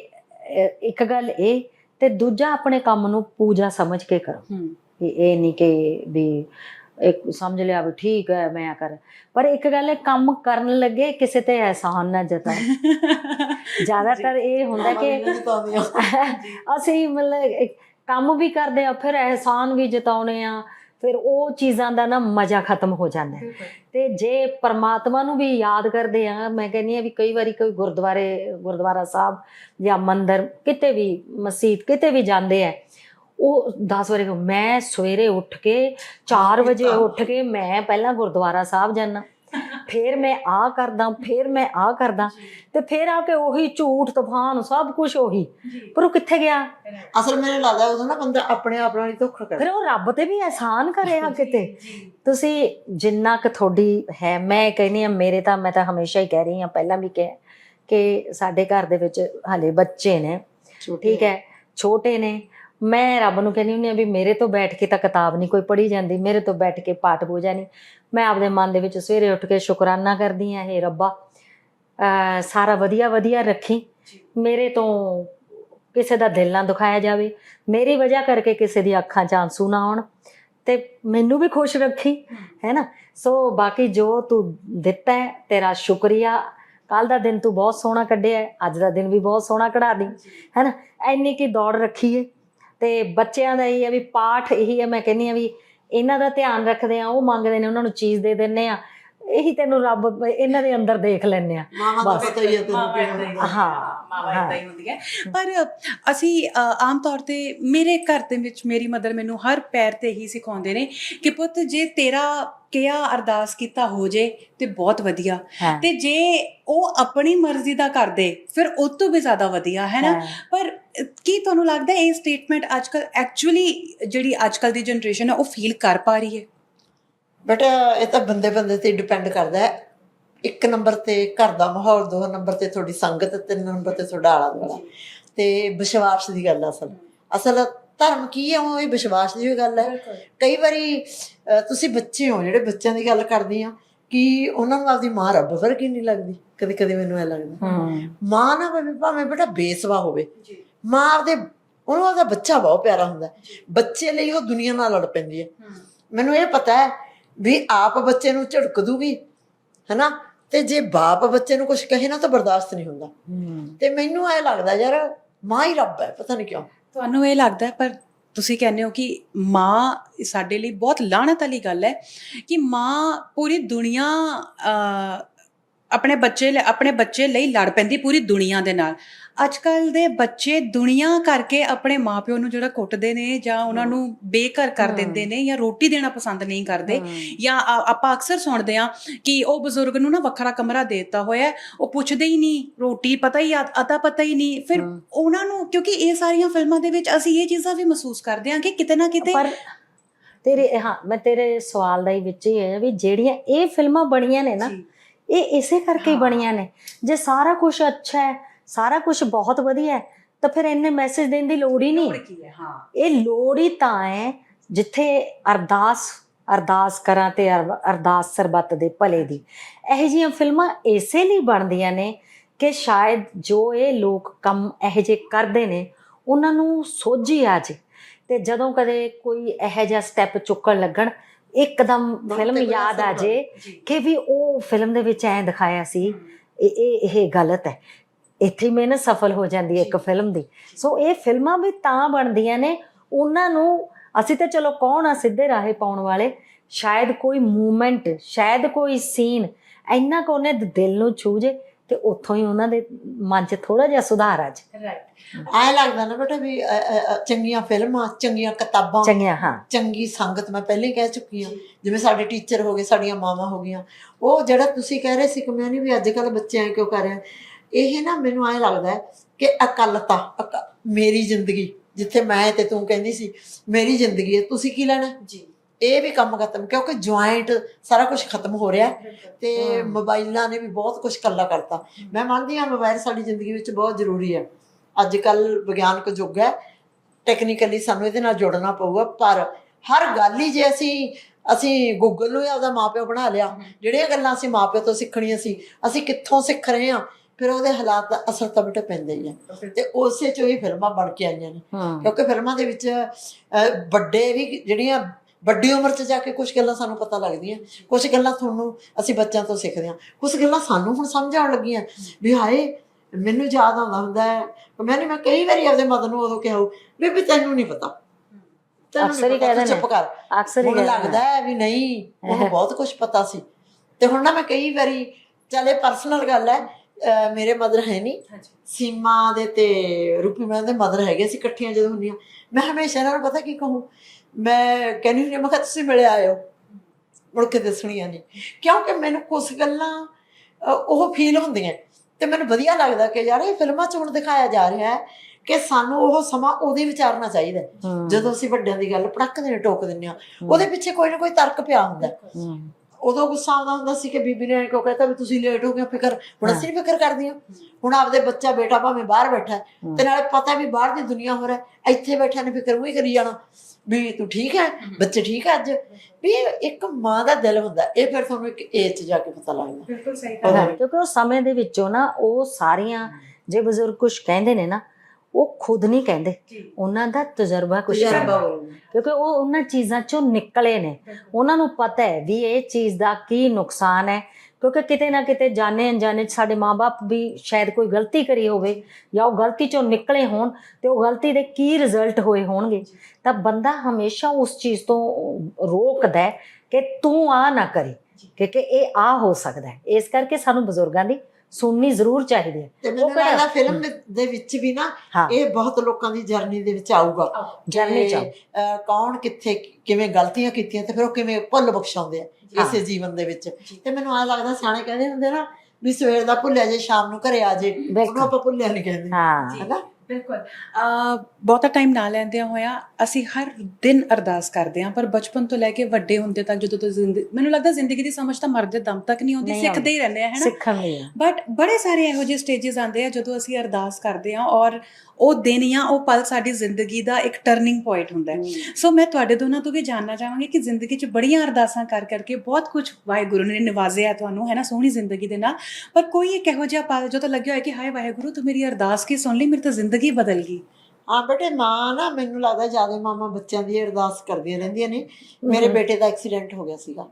ਇੱਕ ਗੱਲ ਇਹ ਤੇ ਦੂਜਾ ਆਪਣੇ ਕੰਮ ਨੂੰ ਪੂਜਾ ਸਮਝ ਕੇ ਕਰੋ। ਹੂੰ। ਇਹ ਨਹੀਂ ਕਿ ਵੀ ਇੱਕ ਸਮਝ ਲਿਆ ਵੀ ਠੀਕ ਹੈ ਮੈਂ ਕਰ। ਪਰ ਇੱਕ ਗੱਲ ਹੈ ਕੰਮ ਕਰਨ ਲੱਗੇ ਕਿਸੇ ਤੇ ਅਹਿਸਾਨ ਨਾ ਜਤਾਓ। ਜ਼ਿਆਦਾਤਰ ਇਹ ਹੁੰਦਾ ਕਿ ਅਸੀਂ ਮਤਲਬ ਕੰਮ ਵੀ ਕਰਦੇ ਆ ਫਿਰ ਅਹਿਸਾਨ ਵੀ ਜਤਾਉਣੇ ਆ ਫਿਰ ਉਹ ਚੀਜ਼ਾਂ ਦਾ ਨਾ ਮਜ਼ਾ ਖਤਮ ਹੋ ਜਾਂਦਾ ਤੇ ਜੇ ਪਰਮਾਤਮਾ ਨੂੰ ਵੀ ਯਾਦ ਕਰਦੇ ਆ ਮੈਂ ਕਹਿੰਦੀ ਆ ਵੀ ਕਈ ਵਾਰੀ ਕੋਈ ਗੁਰਦੁਆਰੇ ਗੁਰਦੁਆਰਾ ਸਾਹਿਬ ਜਾਂ ਮੰਦਿਰ ਕਿਤੇ ਵੀ ਮਸਜਿਦ ਕਿਤੇ ਵੀ ਜਾਂਦੇ ਆ ਉਹ 10 ਵਜੇ ਮੈਂ ਸਵੇਰੇ ਉੱਠ ਕੇ 4 ਵਜੇ ਉੱਠ ਕੇ ਮੈਂ ਪਹਿਲਾਂ ਗੁਰਦੁਆਰਾ ਸਾਹਿਬ ਜਾਣਾ ਫਿਰ ਮੈਂ ਆ ਕਰਦਾ ਫਿਰ ਮੈਂ ਆ ਕਰਦਾ ਤੇ ਫਿਰ ਆ ਕੇ ਉਹੀ ਝੂਠ ਤੂਫਾਨ ਸਭ ਕੁਝ ਉਹੀ। ਪਰ ਉਹ ਕਿੱਥੇ ਗਿਆ? ਅਸਲ ਮੈਨੂੰ ਲੱਗਦਾ ਉਦੋਂ ਨਾ ਬੰਦਾ ਆਪਣੇ ਆਪ ਨਾਲ ਹੀ ਧੋਖਾ ਕਰਦਾ। ਫਿਰ ਉਹ ਰੱਬ ਤੇ ਵੀ ਅਹਿਸਾਨ ਕਰਿਆ ਕਿਤੇ। ਤੁਸੀਂ ਜਿੰਨਾ ਕੁ ਤੁਹਾਡੀ ਹੈ ਮੈਂ ਕਹਿੰਦੀ ਆ ਮੇਰੇ ਤਾਂ ਮੈਂ ਤਾਂ ਹਮੇਸ਼ਾ ਹੀ ਕਹਿ ਰਹੀ ਆ ਪਹਿਲਾਂ ਵੀ ਕਿਹਾ ਕਿ ਸਾਡੇ ਘਰ ਦੇ ਵਿੱਚ ਹਲੇ ਬੱਚੇ ਨੇ। ਠੀਕ ਹੈ ਛੋਟੇ ਨੇ। ਮੈਂ ਰੱਬ ਨੂੰ ਕਹਿੰਦੀ ਹੁੰਦੀ ਆ ਵੀ ਮੇਰੇ ਤੋਂ ਬੈਠ ਕੇ ਤਾਂ ਕਿਤਾਬ ਨਹੀਂ ਕੋਈ ਪੜ੍ਹੀ ਜਾਂਦੀ ਮੇਰੇ ਤੋਂ ਬੈਠ ਕੇ ਪਾਠ ਪੂਜਾ ਨਹੀਂ। ਮੈਂ ਆਪਦੇ ਮਨ ਦੇ ਵਿੱਚ ਸਵੇਰੇ ਉੱਠ ਕੇ ਸ਼ੁਕਰਾਨਾ ਕਰਦੀ ਆ ਇਹ ਰੱਬਾ ਸਾਰਾ ਵਧੀਆ ਵਧੀਆ ਰੱਖੀ। ਮੇਰੇ ਤੋਂ ਕਿਸੇ ਦਾ ਦਿਲ ਨਾ ਦੁਖਾਇਆ ਜਾਵੇ। ਮੇਰੀ ਵਜ੍ਹਾ ਕਰਕੇ ਕਿਸੇ ਦੀ ਅੱਖਾਂ 'ਚ ਆਂਸੂ ਨਾ ਆਉਣ ਤੇ ਮੈਨੂੰ ਵੀ ਖੁਸ਼ ਰੱਖੀ ਹੈ ਨਾ? ਸੋ ਬਾਕੀ ਜੋ ਤੂੰ ਦਿੱਤਾ ਹੈ ਤੇਰਾ ਸ਼ੁਕਰੀਆ। ਕੱਲ ਦਾ ਦਿਨ ਤੂੰ ਬਹੁਤ ਸੋਹਣਾ ਕੱਢਿਆ ਹੈ ਅੱਜ ਦਾ ਦਿਨ ਵੀ ਬਹੁਤ ਸੋਹਣਾ ਕਢਾ ਦੀ ਹੈ ਨਾ? ਐਨੀ ਕੀ ਦੌੜ ਰੱਖੀਏ ਤੇ ਬੱਚਿਆਂ ਦਾ ਇਹ ਹੈ ਵੀ ਪਾਠ ਇਹੀ ਹੈ ਮੈਂ ਕਹਿੰਨੀ ਆ ਵੀ ਇਹਨਾਂ ਦਾ ਧਿਆਨ ਰੱਖਦੇ ਆ ਉਹ ਮੰਗਦੇ ਨੇ ਉਹਨਾਂ ਨੂੰ ਚੀਜ਼ ਦੇ ਦਿੰਨੇ ਆ। ਇਹੀ ਤੈਨੂੰ ਰੱਬ ਇਹਨਾਂ ਦੇ ਅੰਦਰ ਦੇਖ ਲੈਂਦੇ ਆ। ਮਾਵਾਂ ਦਾ ਬਸ। ਪਤਾ ਹੀ ਹੈ ਤੈਨੂੰ ਹਾਂ ਮਾਵਾ। ਇਦਾਂ ਹੀ ਹੁੰਦੀ ਹੈ। ਪਰ ਅਸੀਂ ਆਮ ਤੌਰ ਤੇ ਮੇਰੇ ਘਰ ਦੇ ਵਿੱਚ ਮੇਰੀ ਮਦਰ ਮੈਨੂੰ ਹਰ ਪੈਰ ਤੇ ਹੀ ਸਿਖਾਉਂਦੇ ਨੇ ਕਿ ਪੁੱਤ ਜੇ ਤੇਰਾ ਕਿਹਾ ਅਰਦਾਸ ਕੀਤਾ ਹੋ ਜੇ ਤੇ ਬਹੁਤ ਵਧੀਆ। ਤੇ ਜੇ ਉਹ ਆਪਣੀ ਮਰਜ਼ੀ ਦਾ ਕਰਦੇ ਫਿਰ ਉਹ ਤੋਂ ਵੀ ਜ਼ਿਆਦਾ ਵਧੀਆ ਹੈ ਨਾ। ਪਰ ਕੀ ਤੁਹਾਨੂੰ ਲੱਗਦਾ ਇਹ ਸਟੇਟਮੈਂਟ ਅੱਜਕੱਲ ਐਕਚੁਅਲੀ ਜਿਹੜੀ ਅੱਜਕੱਲ ਦੀ ਜਨਰੇਸ਼ਨ ਹੈ ਉਹ ਫੀਲ ਕਰ ਪਾ ਰਹੀ ਹੈ? ਬੇਟਾ ਇਹ ਤਾਂ ਬੰਦੇ ਬੰਦੇ ਤੇ ਡਿਪੈਂਡ ਕਰਦਾ ਹੈ। ਇੱਕ ਨੰਬਰ ਤੇ ਘਰ ਦਾ ਮਾਹੌਲ ਦੋ ਨੰਬਰ ਤੇ ਤੁਹਾਡੀ ਸੰਗਤ ਤਿੰਨ ਨੰਬਰ ਤੇ ਤੁਹਾਡਾ ਆਲਾ ਦੁਆਲਾ ਤੇ ਵਿਸ਼ਵਾਸ ਦੀ ਗੱਲ ਆ ਅਸਲ। ਅਸਲ ਧਰਮ ਕੀ ਹੈ ਉਹ ਇਹ ਵਿਸ਼ਵਾਸ ਦੀ ਹੋਈ ਗੱਲ ਹੈ। ਕਈ ਵਾਰੀ ਤੁਸੀਂ ਬੱਚੇ ਹੋ ਜਿਹੜੇ ਬੱਚਿਆਂ ਦੀ ਗੱਲ ਕਰਦੀ ਆ ਕਿ ਉਹਨਾਂ ਨੂੰ ਆਪਦੀ ਮਾਂ ਰੱਬ ਵਰਗੀ ਨਹੀਂ ਲੱਗਦੀ। ਕਦੇ ਕਦੇ ਮੈਨੂੰ ਐ ਲੱਗਦਾ। ਹੂੰ। ਮਾਂ ਨਾ ਭਾਵੇਂ ਭਾਵੇਂ ਬੇਟਾ ਬੇਸਵਾ ਹੋਵੇ। ਮਾਂ ਆਪਦੇ ਉਹਨੂੰ ਉਹਦਾ ਬੱਚਾ ਬਹੁਤ ਪਿਆਰਾ ਹੁੰਦਾ। ਹੈ। ਬੱਚੇ ਲਈ ਉਹ ਦੁਨੀਆ ਨਾਲ ਲੜ ਪੈਂਦੀ ਹੈ। ਮੈਨੂੰ ਇਹ ਪਤਾ ਹੈ ਵੀ ਆਪ ਬੱਚੇ ਨੂੰ ਝੜਕ ਦੂਗੀ ਹੈਨਾ? ਤੇ ਜੇ ਬਾਪ ਬੱਚੇ ਨੂੰ ਕੁਝ ਕਹੇ ਨਾ ਤਾਂ ਬਰਦਾਸ਼ਤ ਨਹੀਂ ਹੁੰਦਾ। ਹੂੰ। ਤੇ ਮੈਨੂੰ ਐ ਲੱਗਦਾ ਯਾਰ ਮਾਂ ਹੀ ਰੱਬ ਹੈ ਪਤਾ ਨਹੀਂ ਕਿਉਂ। ਤੁਹਾਨੂੰ ਇਹ ਲੱਗਦਾ ਪਰ ਤੁਸੀਂ ਕਹਿੰਦੇ ਹੋ ਕਿ ਮਾਂ ਸਾਡੇ ਲਈ ਬਹੁਤ ਲਾਹਨਤ ਵਾਲੀ ਗੱਲ ਹੈ ਕਿ ਮਾਂ ਪੂਰੀ ਦੁਨੀਆ ਆਪਣੇ ਬੱਚੇ ਲਈ ਆਪਣੇ ਬੱਚੇ ਲਈ ਲੜ ਪੈਂਦੀ ਪੂਰੀ ਦੁਨੀਆ ਦੇ ਨਾਲ। ਅੱਜ ਕੱਲ ਦੇ ਬੱਚੇ ਦੁਨੀਆ ਕਰਕੇ ਆਪਣੇ ਮਾਪਿਓ ਨੂੰ ਜਿਹੜਾ ਕੁੱਟਦੇ ਨੇ ਜਾਂ ਉਹਨਾਂ ਨੂੰ ਬੇਘਰ ਕਰ ਦਿੰਦੇ ਨੇ ਜਾਂ ਰੋਟੀ ਦੇਣਾ ਪਸੰਦ ਨਹੀਂ ਕਰਦੇ ਜਾਂ ਆ- ਆਪਾਂ ਅਕਸਰ ਸੁਣਦੇ ਆ ਕਿ ਉਹ ਬਜ਼ੁਰਗ ਨੂੰ ਨਾ ਵੱਖਰਾ ਕਮਰਾ ਦੇ ਦਿੱਤਾ ਹੋਇਆ ਉਹ ਪੁੱਛਦੇ ਹੀ ਨਹੀਂ ਰੋਟੀ ਪਤਾ ਹੀ ਆ- ਅਤਾ ਪਤਾ ਹੀ ਨਹੀਂ। ਫਿਰ ਉਹਨਾਂ ਨੂੰ ਕਿਉਂਕਿ ਇਹ ਸਾਰੀਆਂ ਫਿਲਮਾਂ ਦੇ ਵਿੱਚ ਅਸੀਂ ਇਹ ਚੀਜ਼ਾਂ ਵੀ ਮਹਿਸੂਸ ਕਰਦੇ ਹਾਂ ਕਿ ਕਿਤੇ ਨਾ ਕਿਤੇ ਪਰ ਤੇਰੇ ਹਾਂ ਮੈਂ ਤੇਰੇ ਸਵਾਲ ਦਾ ਹੀ ਵਿੱਚ ਹੀ ਹੈ ਵੀ ਜਿਹੜੀਆਂ ਇਹ ਫਿਲਮਾਂ ਬਣੀਆਂ ਨੇ ਨਾ ਇਹ ਇਸੇ ਕਰਕੇ ਹੀ ਬਣੀਆਂ ਨੇ। ਜੇ ਸਾਰਾ ਕੁਝ ਅੱਛਾ ਹੈ ਸਾਰਾ ਕੁਝ ਬਹੁਤ ਵਧੀਆ ਹੈ ਤਾਂ ਫਿਰ ਇੰਨੇ ਮੈਸੇਜ ਦੇਣ ਦੀ ਲੋੜ ਹੀ ਨਹੀਂ। ਹੈ? ਇਹ ਲੋੜ ਹੀ ਤਾਂ ਹੈ ਜਿੱਥੇ ਅਰਦਾਸ ਅਰਦਾਸ ਕਰਾਂ ਤੇ ਅਰ- ਅਰਦਾਸ ਸਰਬੱਤ ਦੇ ਭਲੇ ਦੀ। ਇਹੋ ਜਿਹੀਆਂ ਫਿਲਮਾਂ ਇਸੇ ਲਈ ਬਣਦੀਆਂ ਨੇ ਕਿ ਸ਼ਾਇਦ ਜੋ ਇਹ ਲੋਕ ਕੰਮ ਇਹੋ ਜਿਹੇ ਕਰਦੇ ਨੇ ਉਹਨਾਂ ਨੂੰ ਸੋਝੀ ਆ ਜੇ। ਤੇ ਜਦੋਂ ਕਦੇ ਕੋਈ ਇਹੋ ਜਿਹਾ ਸਟੈਪ ਚੁੱਕਣ ਲੱਗਣ ਇੱਕਦਮ ਫਿਲਮ ਯਾਦ ਆ ਜੇ ਕਿ ਵੀ ਉਹ ਫਿਲਮ ਦੇ ਵਿੱਚ ਐਂ ਦਿਖਾਇਆ ਸੀ ਇਹ ਇਹ ਗਲਤ ਹੈ। ਇੱਥੇ ਮਿਹਨਤ ਸਫਲ ਹੋ ਜਾਂਦੀ ਹੈ ਇੱਕ ਫਿਲਮ ਦੀ। ਸੋ ਇਹ ਫਿਲਮਾਂ ਵੀ ਤਾਂ ਬਣਦੀਆਂ ਨੇ ਉਹਨਾਂ ਨੂੰ ਅਸੀਂ ਤਾਂ ਚਲੋ ਕੌਣ ਆ ਸਿੱਧੇ ਰਾਹੇ ਪਾਉਣ ਵਾਲੇ? ਸ਼ਾਇਦ ਕੋਈ ਮੂਵਮੈਂਟ ਸ਼ਾਇਦ ਕੋਈ ਸੀਨ ਇੰਨਾ ਕੁ ਉਹਨੇ ਦਿਲ ਨੂੰ ਛੂ ਜੇ। ਤੇ ਉੱਥੋਂ ਹੀ ਉਹਨਾਂ ਦੇ ਮਨ 'ਚ ਥੋੜਾ ਜਿਹਾ ਸੁਧਾਰ ਆ ਜੇ ਰਾਈਟ ਐ ਲੱਗਦਾ ਨਾ ਬੇਟਾ ਵੀ ਅ, ਅ, ਅ, ਚੰਗੀਆਂ ਫਿਲਮਾਂ ਚੰਗੀਆਂ ਕਿਤਾਬਾਂ ਚੰਗੀਆਂ ਹਾਂ। ਚੰਗੀ ਸੰਗਤ ਮੈਂ ਪਹਿਲੇ ਹੀ ਕਹਿ ਚੁੱਕੀ ਹਾਂ ਜਿਵੇਂ ਸਾਡੇ ਟੀਚਰ ਹੋ ਗਏ ਸਾਡੀਆਂ ਮਾਵਾਂ ਹੋ ਗਈਆਂ ਉਹ ਜਿਹੜਾ ਤੁਸੀਂ ਕਹਿ ਰਹੇ ਸੀ ਕਿ ਮੈਂ ਨਹੀਂ ਵੀ ਅੱਜ ਕੱਲ ਬੱਚੇ ਐ ਕਿਉਂ ਕਰ ਰਹੇ ਆ। ਇਹ ਨਾ ਮੈਨੂੰ ਐ ਲੱਗਦਾ ਹੈ ਕਿ ਅਕਲਤਾ ਅਕ- ਮੇਰੀ ਜ਼ਿੰਦਗੀ ਜਿੱਥੇ ਮੈਂ ਤੇ ਤੂੰ ਕਹਿੰਦੀ ਸੀ ਮੇਰੀ ਜ਼ਿੰਦਗੀ ਹੈ ਤੁਸੀਂ ਕੀ ਲੈਣਾ ਜੀ। ਇਹ ਵੀ ਕੰਮ ਖਤਮ ਕਿਉਂਕਿ ਜੁਆਇੰਟ ਸਾਰਾ ਕੁਝ ਖਤਮ ਹੋ ਰਿਹਾ ਤੇ ਮੋਬਾਈਲਾਂ ਨੇ ਵੀ ਬਹੁਤ ਕੁਝ ਕੱਲਾ ਕਰਤਾ। ਮੈਂ ਮੰਨਦੀ ਹਾਂ ਮੋਬਾਈਲ ਸਾਡੀ ਜ਼ਿੰਦਗੀ ਵਿੱਚ ਬਹੁਤ ਜ਼ਰੂਰੀ ਹੈ। ਅੱਜ ਕੱਲ ਵਿਗਿਆਨਕ ਯੁੱਗ ਹੈ ਟੈਕਨੀਕਲੀ ਸਾਨੂੰ ਇਹਦੇ ਨਾਲ ਜੁੜਨਾ ਪਊਗਾ ਪਰ ਹਰ ਗੱਲ ਹੀ ਜੇ ਅਸੀਂ ਅਸੀਂ ਗੂਗਲ ਨੂੰ ਹੀ ਆਪਦਾ ਮਾਪਿਓ ਬਣਾ ਲਿਆ ਜਿਹੜੀਆਂ ਗੱਲਾਂ ਅਸੀਂ ਮਾਪਿਓ ਤੋਂ ਸਿੱਖਣੀਆਂ ਸੀ ਅਸੀਂ ਕਿੱਥੋਂ ਸਿੱਖ ਰਹੇ ਹਾਂ ਫਿਰ ਉਹਦੇ ਹਾਲਾਤ ਦਾ ਅਸਰ ਤਾਂ ਬੇਟਾ ਪੈਂਦਾ ਹੀ ਹੈ। ਤੇ ਉਸੇ ਚੋਂ ਹੀ ਫਿਲਮਾਂ ਬਣ ਕੇ ਆਈਆਂ ਨੇ। ਕਿਉਂਕਿ ਫਿਲਮਾਂ ਦੇ ਵਿੱਚ ਵੱਡੇ ਵੀ ਜਿਹੜੀਆਂ ਵੱਡੀ ਉਮਰ 'ਚ ਜਾ ਕੇ ਕੁਝ ਗੱਲਾਂ ਸਾਨੂੰ ਪਤਾ ਲੱਗਦੀਆਂ ਕੁਝ ਗੱਲਾਂ ਤੁਹਾਨੂੰ ਅਸੀਂ ਬੱਚਿਆਂ ਤੋਂ ਸਿੱਖਦੇ ਹਾਂ ਕੁਝ ਗੱਲਾਂ ਸਾਨੂੰ ਹੁਣ ਸਮਝ ਆਉਣ ਲੱਗੀਆਂ ਵੀ ਹਾਏ ਮੈਨੂੰ ਯਾਦ ਆਉਂਦਾ ਹੁੰਦਾ ਹੈ ਮੈਂ ਨਹੀਂ ਮੈਂ ਕਈ ਵਾਰੀ ਆਪਦੇ ਮਦਰ ਨੂੰ ਉਦੋਂ ਕਿਹਾ ਵੀ ਵੀ ਤੈਨੂੰ ਨਹੀਂ ਪਤਾ। ਅਕਸਰ ਹੀ ਨਹੀਂ ਪਤਾ, ਕਹਿ ਤੂੰ ਚੁੱਪ ਕਰ। ਅਕਸਰ ਹੀ ਕਹਿੰਦੇ ਲੱਗਦਾ ਹੈ ਵੀ ਨਹੀਂ ਉਹਨੂੰ ਬਹੁਤ ਕੁਝ ਪਤਾ ਸੀ। ਤੇ ਹੁਣ ਨਾ ਮੈਂ ਕਈ ਵਾਰੀ ਚੱਲ ਪਰਸਨਲ ਗੱਲ ਹੈ ਮੇਰੇ ਮਦਰ ਹੈ ਨਹੀਂ ਸੀਮਾ ਦੇ ਤੇ ਰੂਪੀ ਮੈਂ ਦੇ ਮਦਰ ਹੈਗੇ ਸੀ ਇਕੱਠੀਆਂ ਜਦੋਂ ਹੁੰਦੀਆਂ। ਮੈਂ ਹਮੇਸ਼ਾ ਇਹਨਾਂ ਨੂੰ ਪਤਾ ਕੀ ਕਹੂੰ? ਮੈਂ ਕਹਿੰਦੀ ਹੁੰਦੀ ਹਾਂ, ਮੈਂ ਕਿਹਾ ਤੁਸੀਂ ਮਿਲੇ ਆਇਓ। ਮੁੜ ਕੇ ਦੱਸਣੀਆਂ ਨਹੀਂ। ਕਿਉਂਕਿ ਮੈਨੂੰ ਕੁਝ ਗੱਲਾਂ ਉਹ ਫੀਲ ਹੁੰਦੀਆਂ ਤੇ ਮੈਨੂੰ ਵਧੀਆ ਲੱਗਦਾ ਕਿ ਯਾਰ ਇਹ ਫਿਲਮਾਂ 'ਚ ਹੁਣ ਦਿਖਾਇਆ ਜਾ ਰਿਹਾ ਹੈ ਕਿ ਸਾਨੂੰ ਉਹ ਸਮਾਂ ਉਹਦੇ ਵਿਚਾਰਨਾ ਚਾਹੀਦਾ ਹੈ। ਜਦੋਂ ਅਸੀਂ ਵੱਡਿਆਂ ਦੀ ਗੱਲ ਪੜਕ ਦੇ ਟੋਕ ਦਿੰਦੇ ਆ ਉਹਦੇ ਪਿੱਛੇ ਕੋਈ ਨਾ ਕੋਈ ਤਰਕ ਪਿਆ ਹੁੰਦਾ ਹੈ। ਉਦੋਂ ਗੁੱਸਾ ਆਉਂਦਾ ਹੁੰਦਾ ਸੀ ਕਿ ਬੀਬੀ ਨੇ ਕਿਉਂ ਕਹਤਾ ਵੀ ਤੁਸੀਂ ਲੇਟ ਹੋ ਗਏ ਫਿਕਰ। ਹੁਣ ਅਸੀਂ ਨੀ ਫਿਕਰ ਕਰਦੀਆਂ। ਹੁਣ ਆਪਦੇ ਬੱਚਾ ਬੇਟਾ ਭਾਵੇਂ ਬਾਹਰ ਬੈਠਾ ਹੈ, ਤੇ ਨਾਲੇ ਪਤਾ ਵੀ ਬਾਹਰ ਦੀ ਦੁਨੀਆ ਹੋ ਰਿਹਾ ਹੈ, ਇੱਥੇ ਬੈਠਿਆਂ ਨੇ ਫਿਕਰ ਵੀ ਕਰੀ ਜਾਣਾ। ਵੀ ਤੂੰ ਠੀਕ ਹੈ? ਬੱਚੇ ਠੀਕ ਹੈ ਅੱਜ? ਵੀ ਇੱਕ ਮਾਂ ਦਾ ਦਿਲ ਹੁੰਦਾ। ਇਹ ਫਿਰ ਤੁਹਾਨੂੰ ਇੱਕ ਏਜ ਜਾ ਕੇ ਪਤਾ ਲੱਗਦਾ। ਬਿਲਕੁਲ ਸਹੀ ਕਿਉਂਕਿ ਉਹ ਸਮੇਂ ਦੇ ਵਿੱਚੋਂ ਨਾ ਉਹ ਸਾਰੀਆਂ ਜੇ ਬਜ਼ੁਰਗ ਕੁਝ ਕਹਿੰਦੇ ਨੇ ਨਾ ਉਹ ਖੁਦ ਨਹੀਂ ਕਹਿੰਦੇ। ਉਹਨਾਂ ਦਾ ਤਜਰਬਾ ਕੁਝ ਤਜਰਬਾ ਕਿਉਂਕਿ ਉਹ ਉਹਨਾਂ ਚੀਜ਼ਾਂ ਚੋਂ ਨਿਕਲੇ ਨੇ। ਉਹਨਾਂ ਨੂੰ ਪਤਾ ਹੈ ਵੀ ਇਹ ਚੀਜ਼ ਦਾ ਕੀ ਨੁਕਸਾਨ ਹੈ ਕਿਉਂਕਿ ਕਿਤੇ ਨਾ ਕਿਤੇ ਜਾਣੇ ਅਣਜਾਣੇ 'ਚ ਸਾਡੇ ਮਾਪੇ ਵੀ ਸ਼ਾਇਦ ਕੋਈ ਗਲਤੀ ਕਰੀ ਹੋਵੇ ਜਾਂ ਉਹ ਗਲਤੀ ਚੋਂ ਨਿਕਲੇ ਹੋਣ ਤੇ ਉਹ ਗਲਤੀ ਦੇ ਕੀ ਰਿਜ਼ਲਟ ਹੋਏ ਹੋਣਗੇ ਤਾਂ ਬੰਦਾ ਹਮੇਸ਼ਾ ਉਸ ਚੀਜ਼ ਤੋਂ ਰੋਕਦਾ ਕਿ ਤੂੰ ਆ ਨਾ ਕਰੀ ਕਿਉਂਕਿ ਇਹ ਆ ਹੋ ਸਕਦਾ ਹੈ। ਇਸ ਕਰਕੇ ਸਾਨੂੰ ਬਜ਼ੁਰਗਾਂ ਦੀ ਸੁਣਨੀ ਜ਼ਰੂਰ ਚਾਹੀਦੀ ਹੈ। ਕਿਹੜਾ- ਲੱਗਦਾ ਫਿਲਮ ਦੇ ਵਿੱਚ ਵੀ ਨਾ ਇਹ ਬਹੁਤ ਲੋਕਾਂ ਦੀ ਜਰਨੀ ਦੇ ਵਿੱਚ ਆਊਗਾ। ਜਰਨੀ ਚ ਕੌਣ ਕਿੱਥੇ ਕਿਵੇਂ ਗਲਤੀਆਂ ਕੀਤੀਆਂ ਤੇ ਫਿਰ ਉਹ ਕਿਵੇਂ ਭੁੱਲ ਬਖਸ਼ਾਉਂਦੇ ਆ। ਇਸੇ ਜੀਵਨ ਦੇ ਵਿੱਚ। ਤੇ ਮੈਨੂੰ ਆ ਲੱਗਦਾ ਸਿਆਣੇ ਕਹਿੰਦੇ ਹੁੰਦੇ ਨਾ ਵੀ ਸਵੇਰ ਦਾ ਭੁੱਲਿਆ ਜੇ ਸ਼ਾਮ ਨੂੰ ਘਰੇ ਆ ਜੇ। ਉਹਨੂੰ ਆਪਾਂ ਭੁੱਲਿਆ ਨਹੀਂ ਕਹਿੰਦੇ। ਹਾਂ। ਹੈਨਾ? ਬਿਲਕੁਲ। ਬਹੁਤਾ ਟਾਈਮ ਨਾ ਲੈਂਦਿਆਂ ਹੋਇਆ ਅਸੀਂ ਹਰ ਦਿਨ ਅਰਦਾਸ ਕਰਦੇ ਹਾਂ ਪਰ ਬਚਪਨ ਤੋਂ ਲੈ ਕੇ ਵੱਡੇ ਹੁੰਦੇ ਤੱਕ ਜਦੋਂ ਤੋਂ ਜ਼ਿੰਦਗੀ ਮੈਨੂੰ ਲੱਗਦਾ ਜ਼ਿੰਦਗੀ ਦੀ ਸਮਝ ਤਾਂ ਮਰਦੇ ਦਮ ਤੱਕ ਨਹੀਂ ਆਉਂਦੀ ਸਿੱਖਦੇ ਹੀ ਰਹਿੰਦੇ ਆ ਹੈਨਾ? ਸਿੱਖਣ ਲਈ। ਬਟ ਬੜੇ ਸਾਰੇ ਇਹੋ ਜਿਹੇ ਸਟੇजेस ਆਉਂਦੇ ਆ ਜਦੋਂ ਅਸੀਂ ਅਰਦਾਸ ਕਰਦੇ ਹਾਂ ਔਰ ਉਹ ਦਿਨ ਜਾਂ ਉਹ ਪਲ ਸਾਡੀ ਜ਼ਿੰਦਗੀ ਦਾ ਇੱਕ ਟਰਨਿੰਗ ਪੁਆਇੰਟ ਹੁੰਦਾ ਹੈ। ਸੋ ਮੈਂ ਤੁਹਾਡੇ ਦੋਨਾਂ ਤੋਂ ਵੀ ਜਾਨਣਾ ਚਾਹਾਂਗੀ ਕਿ ਜ਼ਿੰਦਗੀ 'ਚ ਬੜੀਆਂ ਅਰਦਾਸਾਂ ਕਰ ਕਰਕੇ ਬਹੁਤ ਕੁਝ ਵਾਹਿਗੁਰੂ ਨੇ ਨਿਵਾਜ਼ਿਆ ਤੁਹਾਨੂੰ ਹੈ ਨਾ ਸੋਹਣੀ ਜ਼ਿੰਦਗੀ ਦੇ ਨਾਲ। ਪਰ ਕੋਈ ਇੱਕ ਇਹੋ ਜਿਹਾ ਪਲ ਜਦੋਂ ਲੱਗਿਆ ਹੋਇਆ ਕਿ ਹਾਏ ਵਾਹਿਗੁਰੂ ਤੂੰ ਮੇਰੀ ਅਰਦਾਸ ਕੀ ਸੁਣ ਲਈ? ਮੇਰੀ ਤਾਂ ਜ਼ਿੰਦਗੀ ਬਦਲ ਗਈ। ਹਾਂ ਬੇਟੇ ਮਾਂ ਨਾ ਮੈਨੂੰ ਲੱਗਦਾ ਜ਼ਿਆਦਾ ਮਾਮਾ ਬੱਚਿਆਂ ਦੀ ਅਰਦਾਸ ਕਰਦੀਆਂ ਰਹਿੰਦੀਆਂ ਨੇ। ਮੇਰੇ ਬੇਟੇ ਦਾ ਐਕਸੀਡੈਂਟ ਹੋ ਗਿਆ ਸੀਗਾ।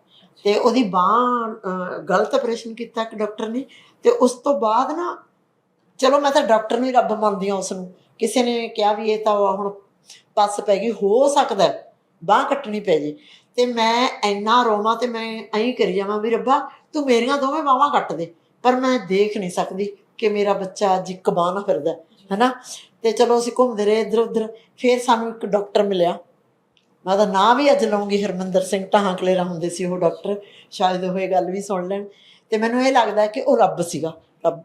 ਤੇ ਉਹਦੀ ਬਾਹ ਗਲਤ ਆਪਰੇਸ਼ਨ ਕੀਤਾ ਇੱਕ ਡਾਕਟਰ ਨੇ। ਤੇ ਉਸ ਤੋਂ ਬਾਅਦ ਨਾ ਚਲੋ ਮੈਂ ਤਾਂ ਡਾਕਟਰ ਨੂੰ ਹੀ ਰੱਬ ਮੰਨਦੀ ਆ ਉਸ ਨੂੰ। ਕਿਸੇ ਨੇ ਕਿਹਾ ਵੀ ਇਹ ਤਾਂ ਹੁਣ ਪੱਸ ਪੈ ਗਈ ਹੋ ਸਕਦਾ ਬਾਹ ਕੱਟਣੀ ਪੈ ਜੇ। ਤੇ ਮੈਂ ਇੰਨਾ ਰੋਵਾਂ ਤੇ ਮੈਂ ਐਂ ਕਰੀ ਜਾਵਾਂ ਵੀ ਰੱਬਾ ਤੂੰ ਮੇਰੀਆਂ ਦੋਵੇਂ ਬਾਹਾਂ ਕੱਟ ਦੇ। ਪਰ ਮੈਂ ਦੇਖ ਨਹੀਂ ਸਕਦੀ ਕਿ ਮੇਰਾ ਬੱਚਾ ਅੱਜ ਇੱਕ ਬਾਂਹ ਨਾਲ ਫਿਰਦਾ ਹੈਨਾ? ਤੇ ਚਲੋ ਅਸੀਂ ਘੁੰਮਦੇ ਰਹੇ ਇੱਧਰ ਉੱਧਰ। ਫਿਰ ਸਾਨੂੰ ਇੱਕ ਡਾਕਟਰ ਮਿਲਿਆ। ਮੈਂ ਉਹਦਾ ਨਾਂ ਵੀ ਅੱਜ ਲਵਾਂਗੀ ਹਰਮਿੰਦਰ ਸਿੰਘ ਢਾਹਾਂ ਕਲੇਰਾ ਹੁੰਦੇ ਸੀ ਉਹ ਡਾਕਟਰ ਸ਼ਾਇਦ ਉਹ ਇਹ ਗੱਲ ਵੀ ਸੁਣ ਲੈਣ। ਤੇ ਮੈਨੂੰ ਇਹ ਲੱਗਦਾ ਕਿ ਉਹ ਰੱਬ ਸੀਗਾ ਰੱਬ।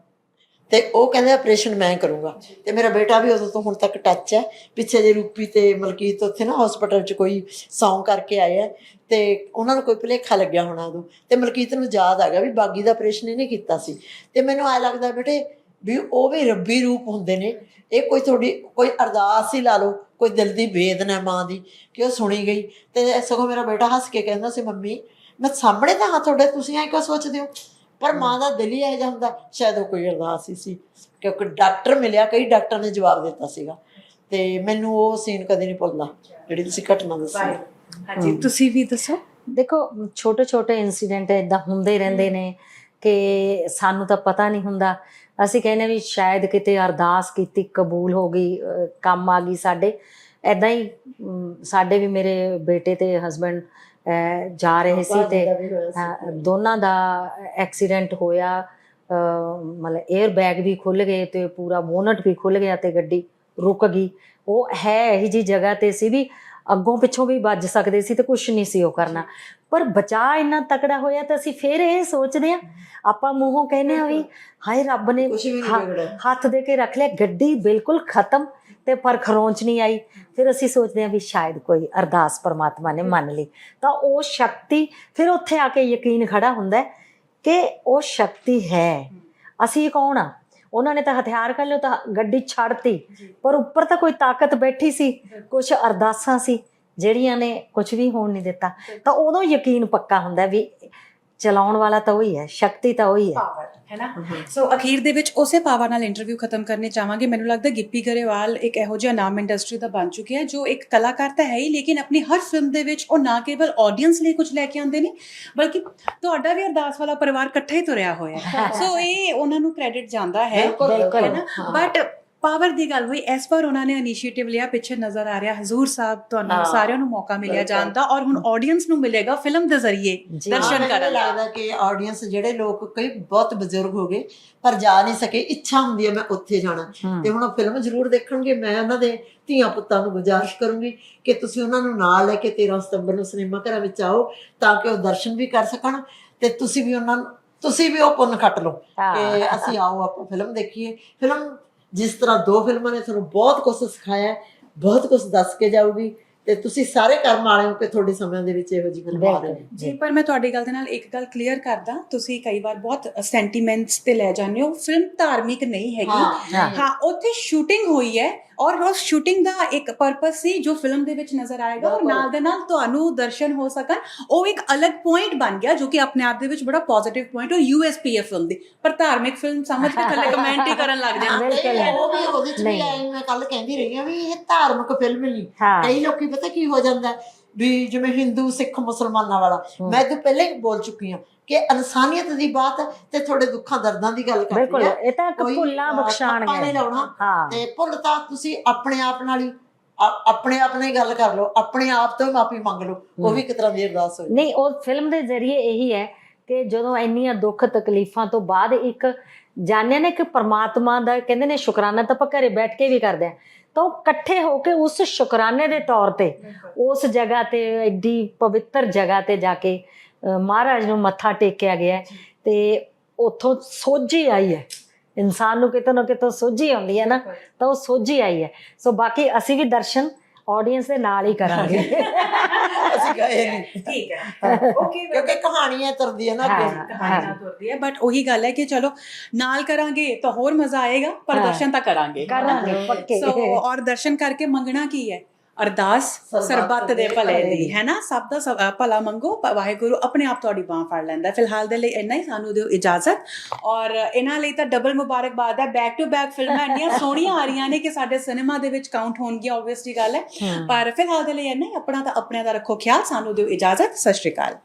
ਤੇ ਉਹ ਕਹਿੰਦੇ ਆਪਰੇਸ਼ਨ ਮੈਂ ਕਰੂੰਗਾ। ਤੇ ਮੇਰਾ ਬੇਟਾ ਵੀ ਉਦੋਂ ਤੋਂ ਹੁਣ ਤੱਕ ਟੱਚ ਹੈ। ਪਿੱਛੇ ਜੇ ਰੂਪੀ ਤੇ ਮਲਕੀਤ ਉੱਥੇ ਨਾ ਹਸਪੀਟਲ 'ਚ ਕੋਈ ਸੌਂਗ ਕਰਕੇ ਆਏ ਆ। ਤੇ ਉਹਨਾਂ ਨੂੰ ਕੋਈ ਭੁਲੇਖਾ ਲੱਗਿਆ ਹੋਣਾ ਉਦੋਂ। ਤੇ ਮਲਕੀਤ ਨੂੰ ਯਾਦ ਆ ਗਿਆ ਵੀ ਬਾਗੀ ਦਾ ਆਪਰੇਸ਼ਨ ਇਹਨੇ ਕੀਤਾ ਸੀ। ਤੇ ਮੈਨੂੰ ਐ ਲੱਗਦਾ ਬੇਟੇ ਵੀ ਉਹ ਵੀ ਰੱਬੀ ਰੂਪ ਹੁੰਦੇ ਨੇ। ਇਹ ਕੋਈ ਤੁਹਾਡੀ ਕੋਈ ਅਰਦਾਸ ਹੀ ਲਾ ਲਓ ਕੋਈ ਦਿਲ ਦੀ ਵੇਦਨਾ ਮਾਂ ਦੀ ਕਿ ਉਹ ਸੁਣੀ ਗਈ। ਤੇ ਸਗੋਂ ਮੇਰਾ ਬੇਟਾ ਹੱਸ ਕੇ ਕਹਿੰਦਾ ਸੀ ਮੰਮੀ ਮੈਂ ਸਾਹਮਣੇ ਤਾਂ ਹਾਂ ਤੁਹਾਡੇ ਤੁਸੀਂ ਐਂ ਕਿਉਂ ਸੋਚਦੇ ਹੋ? ਪਰ ਮਾਂ ਦਾ ਦਿਲ ਹੀ ਇਹ ਜਿਹਾ ਹੁੰਦਾ ਸ਼ਾਇਦ ਉਹ ਕੋਈ ਅਰਦਾਸ ਹੀ ਸੀ ਕਿਉਂਕਿ ਡਾਕਟਰ ਮਿਲਿਆ ਕਈ ਡਾਕਟਰ ਨੇ ਜਵਾਬ ਦਿੱਤਾ ਸੀਗਾ। ਤੇ ਮੈਨੂੰ ਉਹ ਸੀਨ ਕਦੇ ਨਹੀਂ ਭੁੱਲਦਾ ਜਿਹੜੀ ਤੁਸੀਂ ਘਟਨਾ ਦੱਸੀ ਹਾਂਜੀ ਤੁਸੀਂ ਵੀ ਦੱਸੋ। ਦੇਖੋ ਛੋਟੇ ਛੋਟੇ ਇਨਸੀਡੈਂਟ ਇਦਾਂ ਹੁੰਦੇ ਰਹਿੰਦੇ ਨੇ ਕਿ ਸਾਨੂੰ ਤਾਂ ਪਤਾ ਨਹੀਂ ਹੁੰਦਾ ਅਸੀਂ ਕਹਿੰਦੇ ਵੀ ਸ਼ਾਇਦ ਕਿਤੇ ਅਰਦਾਸ ਕੀਤੀ ਕਬੂਲ ਹੋ ਗਈ ਕੰਮ ਆ ਗਈ ਸਾਡੇ। ਐਦਾਂ ਹੀ ਸਾਡੇ ਵੀ ਮੇਰੇ ਬੇਟੇ ਤੇ ਹਸਬੰਡ ਜਾ ਰਹੇ ਸੀ ਤੇ ਦੋਨਾਂ ਦਾ ਐਕਸੀਡੈਂਟ ਹੋਇਆ। ਮਤਲਬ 에ਅਰ ਬੈਗ ਵੀ ਖੁੱਲ ਗਏ ਤੇ ਪੂਰਾ ਬੋਨਟ ਵੀ ਖੁੱਲ ਗਿਆ ਤੇ ਗੱਡੀ ਰੁਕ ਗਈ। ਉਹ ਹੈ ਇਹੀ ਜੀ ਜਗ੍ਹਾ ਤੇ ਸੀ ਵੀ ਅੱਗੋਂ ਪਿੱਛੋਂ ਵੀ ਵੱਜ ਸਕਦੇ ਸੀ ਤੇ ਕੁਝ ਨਹੀਂ ਸੀ ਉਹ ਕਰਨਾ। ਪਰ ਬਚਾ ਇੰਨਾ ਤਕੜਾ ਹੋਇਆ ਤਾਂ ਅਸੀਂ ਫੇਰ ਇਹ ਸੋਚਦੇ ਆ ਆਪਾਂ ਮੂੰਹੋਂ ਕਹਿੰਦੇ ਆ ਵੀ ਹਾਏ ਰੱਬ ਨੇ। ਹੱਥ ਦੇ ਕੇ ਰੱਖ ਲਿਆ ਗੱਡੀ ਬਿਲਕੁਲ ਖਤਮ ਤੇ ਪਰ ਖਰੋਂਚ ਨਹੀਂ ਆਈ। ਫਿਰ ਅਸੀਂ ਸੋਚਦੇ ਆ ਵੀ ਸ਼ਾਇਦ ਕੋਈ ਅਰਦਾਸ ਪਰਮਾਤਮਾ ਨੇ ਮੰਨ ਲਈ। ਤਾਂ ਉਹ ਸ਼ਕਤੀ ਫਿਰ ਉੱਥੇ ਆ ਕੇ ਯਕੀਨ ਖੜਾ ਹੁੰਦਾ ਕਿ ਉਹ ਸ਼ਕਤੀ ਹੈ। ਅਸੀਂ ਕੌਣ ਆ? ਉਹਨਾਂ ਨੇ ਤਾਂ ਹਥਿਆਰ ਕਰ ਲਿਓ ਤਾਂ ਗੱਡੀ ਛੱਡਤੀ। ਪਰ ਉੱਪਰ ਤਾਂ ਕੋਈ ਤਾਕਤ ਬੈਠੀ ਸੀ ਕੁਝ ਅਰਦਾਸਾਂ ਸੀ ਜਿਹੜੀਆਂ ਨੇ ਕੁਝ ਵੀ ਹੋਣ ਨਹੀਂ ਦਿੱਤਾ। ਤਾਂ ਉਦੋਂ ਯਕੀਨ ਪੱਕਾ ਹੁੰਦਾ ਵੀ ਚਲਾਉਣ ਵਾਲਾ ਤਾਂ ਉਹੀ ਹੈ ਸ਼ਕਤੀ ਤਾਂ ਉਹੀ ਹੈ। ਪਾਵਰ ਹੈ ਨਾ? ਸੋ ਅਖੀਰ ਦੇ ਵਿੱਚ ਉਸੇ ਪਾਵਰ ਨਾਲ ਇੰਟਰਵਿਊ ਖਤਮ ਕਰਨੇ ਚਾਹਾਂਗੇ। ਮੈਨੂੰ ਲੱਗਦਾ ਗਿੱਪੀ ਗਰੇਵਾਲ ਇੱਕ ਇਹੋ ਜਿਹਾ ਨਾਮ ਇੰਡਸਟਰੀ ਦਾ ਬਣ ਚੁੱਕਿਆ ਜੋ ਇੱਕ ਕਲਾਕਾਰ ਤਾਂ ਹੈ ਹੀ ਲੇਕਿਨ ਆਪਣੀ ਹਰ ਫਿਲਮ ਦੇ ਵਿੱਚ ਉਹ ਨਾ ਕੇਵਲ ਆਡੀਅנס ਲਈ ਕੁਝ ਲੈ ਕੇ ਆਉਂਦੇ ਨੇ ਬਲਕਿ ਤੁਹਾਡਾ ਵੀ ਅਰਦਾਸ ਵਾਲਾ ਪਰਿਵਾਰ ਇਕੱਠਾ ਹੀ ਤੁਰਿਆ ਹੋਇਆ ਹੈ। ਸੋ ਇਹ ਉਹਨਾਂ ਨੂੰ ਕ੍ਰੈਡਿਟ ਜਾਂਦਾ ਹੈ। ਹੈ ਨਾ? ਬਟ ਪਾਵਰ ਦੀ ਗੱਲ ਹੋਈ ਇਸ ਵਾਰ ਉਹਨਾਂ ਨੇ ਇਨੀਸ਼ੀਏਟਿਵ ਲਿਆ ਪਿੱਛੇ ਨਜ਼ਰ ਆ ਰਿਹਾ। ਹਜ਼ੂਰ ਸਾਹਿਬ ਤੁਹਾਨੂੰ ਸਾਰਿਆਂ ਨੂੰ ਮੌਕਾ ਮਿਲਿਆ ਜਾਣ ਔਰ ਹੁਣ ਆਡੀਅנס ਨੂੰ ਮਿਲੇਗਾ ਫਿਲਮ ਦੇ ਜ਼ਰੀਏ ਦਰਸ਼ਨ ਕਰਨ ਦਾ। ਲੱਗਦਾ ਕਿ ਆਡੀਅנס ਜਿਹੜੇ ਲੋਕ ਕਈ ਬਹੁਤ ਬਜ਼ੁਰਗ ਹੋ ਗਏ ਪਰ ਜਾ ਨਹੀਂ ਸਕੇ ਇੱਛਾ ਹੁੰਦੀ ਹੈ ਮੈਂ ਉੱਥੇ ਜਾਣਾ। ਤੇ ਹੁਣ ਉਹ ਫਿਲਮ ਜ਼ਰੂਰ ਦੇਖਣਗੇ ਮੈਂ ਉਹਨਾਂ ਦੇ ਧੀਆਂ ਪੁੱਤਾਂ ਨੂੰ ਗੁਜਾਰਿਸ਼ ਕਰੂੰਗੀ ਕਿ ਤੁਸੀਂ ਉਹਨਾਂ ਨੂੰ ਨਾਲ ਲੈ ਕੇ 13 ਸਤੰਬਰ ਨੂੰ ਸਿਨੇਮਾ ਘਰਾਂ ਵਿੱਚ ਆਓ ਤਾਂ ਕਿ ਉਹ ਦਰਸ਼ਨ ਵੀ ਕਰ ਸਕਣ ਤੇ ਤੁਸੀਂ ਵੀ ਉਹਨਾਂ ਨੂੰ ਤੁਸੀਂ ਵੀ ਉਹ ਪੁੰਨ ਖੱਟ ਲਓ ਕਿ ਅਸੀਂ ਆਓ ਆਪਾਂ ਫਿਲਮ ਦੇਖੀਏ। ਫਿਲਮ ਜਿਸ ਤਰ੍ਹਾਂ ਦੋ ਫਿਲਮਾਂ ਨੇ ਤੁਹਾਨੂੰ ਬਹੁਤ ਕੁਝ ਸਿਖਾਇਆ ਬਹੁਤ ਕੁਝ ਦੱਸ ਕੇ ਜਾਊਗੀ ਤੇ ਤੁਸੀਂ ਸਾਰੇ ਕਰਮ ਵਾਲੇ ਹੋ ਕਿ ਤੁਹਾਡੇ ਸਮਿਆਂ ਦੇ ਵਿੱਚ ਇਹੋ ਜਿਹੀ ਫਿਲਮ ਆ ਰਹੀ ਹੈ ਜੀ ਪਰ ਮੈਂ ਤੁਹਾਡੀ ਗੱਲ ਦੇ ਨਾਲ ਇੱਕ ਗੱਲ ਕਲੀਅਰ ਕਰਦਾ ਤੁਸੀਂ ਕਈ ਵਾਰ ਬਹੁਤ ਸੈਂਟੀਮੈਂਟਸ ਤੇ ਲੈ ਜਾਂਦੇ ਹੋ ਫਿਲਮ ਧਾਰਮਿਕ ਨਹੀਂ ਹੈਗੀ। ਹਾਂ ਉੱਥੇ ਸ਼ੂਟਿੰਗ ਹੋਈ ਹੈ ਔਰ ਉਸ ਸ਼ੂਟਿੰਗ ਦਾ ਇੱਕ ਪਰਪਸ ਸੀ ਜੋ ਫਿਲਮ ਦੇ ਵਿੱਚ ਨਜ਼ਰ ਆਏਗਾ ਔਰ ਨਾਲ ਦੇ ਨਾਲ ਤੁਹਾਨੂੰ ਦਰਸ਼ਨ ਹੋ ਸਕਣ। ਉਹ ਇੱਕ ਅਲੱਗ ਪੁਆਇੰਟ ਬਣ ਗਿਆ ਜੋ ਕਿ ਆਪਣੇ ਆਪ ਦੇ ਵਿੱਚ ਬੜਾ ਪੋਜ਼ਿਟਿਵ ਪੁਆਇੰਟ ਔਰ ਯੂਐਸਪੀ ਹੈ ਫਿਲਮ ਦੀ। ਪਰ ਧਾਰਮਿਕ ਫਿਲਮ ਸਮਝ ਕੇ ਥੱਲੇ ਕਮੈਂਟ ਹੀ ਕਰਨ ਲੱਗ ਜਾਂਦੇ। ਉਹ ਵੀ ਉਹਦੇ ਚ ਵੀ ਮੈਂ ਕੱਲ ਕਹਿੰਦੀ ਰਹੀ ਆ ਵੀ ਇਹ ਧਾਰਮਿਕ ਫਿਲਮ ਨਹੀਂ। ਕਈ ਲੋਕੀ ਪਤਾ ਕੀ ਹੋ ਜਾਂਦਾ ਹੈ, ਵੀ ਜਿਵੇਂ ਹਿੰਦੂ ਸਿੱਖ ਮੁਸਲਮਾਨਾਂ ਵਾਲਾ। ਮੈਂ ਤਾਂ ਪਹਿਲਾਂ ਹੀ ਬੋਲ ਚੁੱਕੀ ਹਾਂ ਕਿ ਇਨਸਾਨੀਅਤ ਦੀ ਬਾਤ ਤੇ ਤੁਹਾਡੇ ਦੁੱਖਾਂ ਦਰਦਾਂ ਦੀ ਗੱਲ ਕਰਦੀ ਬਿਲਕੁਲ। ਇਹ ਤਾਂ ਇੱਕ ਕੋਈ, ਭੁੱਲਾਂ ਅਹ, ਬਖਸ਼ਾਣ ਠੱਪਾ ਨਹੀਂ ਲਾਉਣਾ। ਹਾਂ। ਤੇ ਭੁੱਲ ਤਾਂ ਤੁਸੀਂ ਆਪਣੇ ਆਪ ਨਾਲ ਹੀ ਆਪਣੇ ਆਪ ਨਾਲ ਗੱਲ ਕਰ ਲਓ। ਆਪਣੇ ਆਪ ਤੋਂ ਮਾਫੀ ਮੰਗ ਲਓ। ਉਹ ਵੀ ਇੱਕ ਤਰ੍ਹਾਂ ਦੀ ਅਰਦਾਸ ਹੋਈ ਨਹੀਂ ਉਹ ਫਿਲਮ ਦੇ ਜ਼ਰੀਏ ਇਹੀ ਹੈ ਕਿ ਜਦੋਂ ਇੰਨੀਆਂ ਦੁੱਖ ਤਕਲੀਫਾਂ ਤੋਂ ਬਾਅਦ ਇੱਕ ਜਾਣਿਆ ਨੇ ਕਿ ਪ੍ਰਮਾਤਮਾ ਦਾ ਕਹਿੰਦੇ ਨੇ ਸ਼ੁਕਰਾਨਾ ਤਾਂ ਆਪਾਂ ਘਰੇ ਬੈਠ ਕੇ ਵੀ ਕਰਦੇ ਆ ਤਾਂ ਉਹ ਇਕੱਠੇ ਹੋ ਕੇ ਉਸ ਸ਼ੁਕਰਾਨੇ ਦੇ ਤੌਰ ਤੇ ਉਸ ਜਗ੍ਹਾ ਤੇ ਐਡੀ ਪਵਿੱਤਰ ਜਗ੍ਹਾ ਤੇ ਜਾ ਕੇ ਮਹਾਰਾਜ ਨੂੰ ਮੱਥਾ ਟੇਕਿਆ ਗਿਆ ਤੇ ਉੱਥੋਂ ਸੋਝੀ ਆਈ ਹੈ। ਇਨਸਾਨ ਨੂੰ ਕਿਤੇ ਨਾ ਕਿਤੇ ਸੋਝੀ ਆਉਂਦੀ ਹੈ ਨਾ ਤਾਂ ਉਹ ਸੋਝੀ ਆਈ ਹੈ। ਸੋ ਬਾਕੀ ਅਸੀਂ ਵੀ ਦਰਸ਼ਨ ਆਡੀਅנס ਦੇ ਨਾਲ ਹੀ ਕਰਾਂਗੇ। ਅਸੀਂ ਗਏ ਨਹੀਂ। ਠੀਕ ਹੈ। ਓਕੇ ਕਿਉਂਕਿ ਕਹਾਣੀ ਹੈ ਤਰਦੀ ਹੈ ਨਾ ਅੱਗੇ। ਹਾਂ। ਕਹਾਣੀ ਨਾਲ ਤੁਰਦੀ ਹੈ ਬਟ ਉਹੀ ਗੱਲ ਹੈ ਕਿ ਚਲੋ ਨਾਲ ਕਰਾਂਗੇ ਤਾਂ ਹੋਰ ਮਜ਼ਾ ਆਏਗਾ ਪਰ ਹਾਂ। ਦਰਸ਼ਨ ਤਾਂ ਕਰਾਂਗੇ। ਕਰਾਂਗੇ ਪੱਕੇ। ਸੋ ਔਰ ਦਰਸ਼ਨ ਕਰਕੇ ਮੰਗਣਾ ਕੀ ਹੈ? ਅਰਦਾਸ ਸਰਬੱਤ ਦੇ ਭਲੇ ਦੀ ਹੈ ਨਾ ਸਭ ਦਾ ਭਲਾ ਮੰਗੋ ਵਾਹਿਗੁਰੂ ਆਪਣੇ ਆਪ ਤੁਹਾਡੀ ਬਾਹ ਫੜ ਲੈਂਦਾ। ਫਿਲਹਾਲ ਦੇ ਲਈ ਇੰਨਾ ਹੀ ਸਾਨੂੰ ਦਿਓ ਇਜਾਜ਼ਤ। ਔਰ ਇਹਨਾਂ ਲਈ ਤਾਂ ਡਬਲ ਮੁਬਾਰਕਬਾਦ ਹੈ। ਬੈਕ ਟੂ ਬੈਕ ਫਿਲਮਾਂ ਇੰਨੀਆਂ ਸੋਹਣੀਆਂ ਆ ਰਹੀਆਂ ਨੇ ਕਿ ਸਾਡੇ ਸਿਨੇਮਾ ਦੇ ਵਿੱਚ ਕਾਊਂਟ ਹੋਣਗੀਆਂ ਆਬਵੀਅਸਲੀ ਗੱਲ ਹੈ। ਪਰ ਫਿਲਹਾਲ ਦੇ ਲਈ ਇੰਨਾ ਹੀ। ਆਪਣਾ ਤਾਂ ਆਪਣਿਆਂ ਦਾ ਰੱਖੋ ਖਿਆਲ। ਸਾਨੂੰ ਦਿਓ ਇਜਾਜ਼ਤ। ਸਤਿ ਸ਼੍ਰੀ ਅਕਾਲ।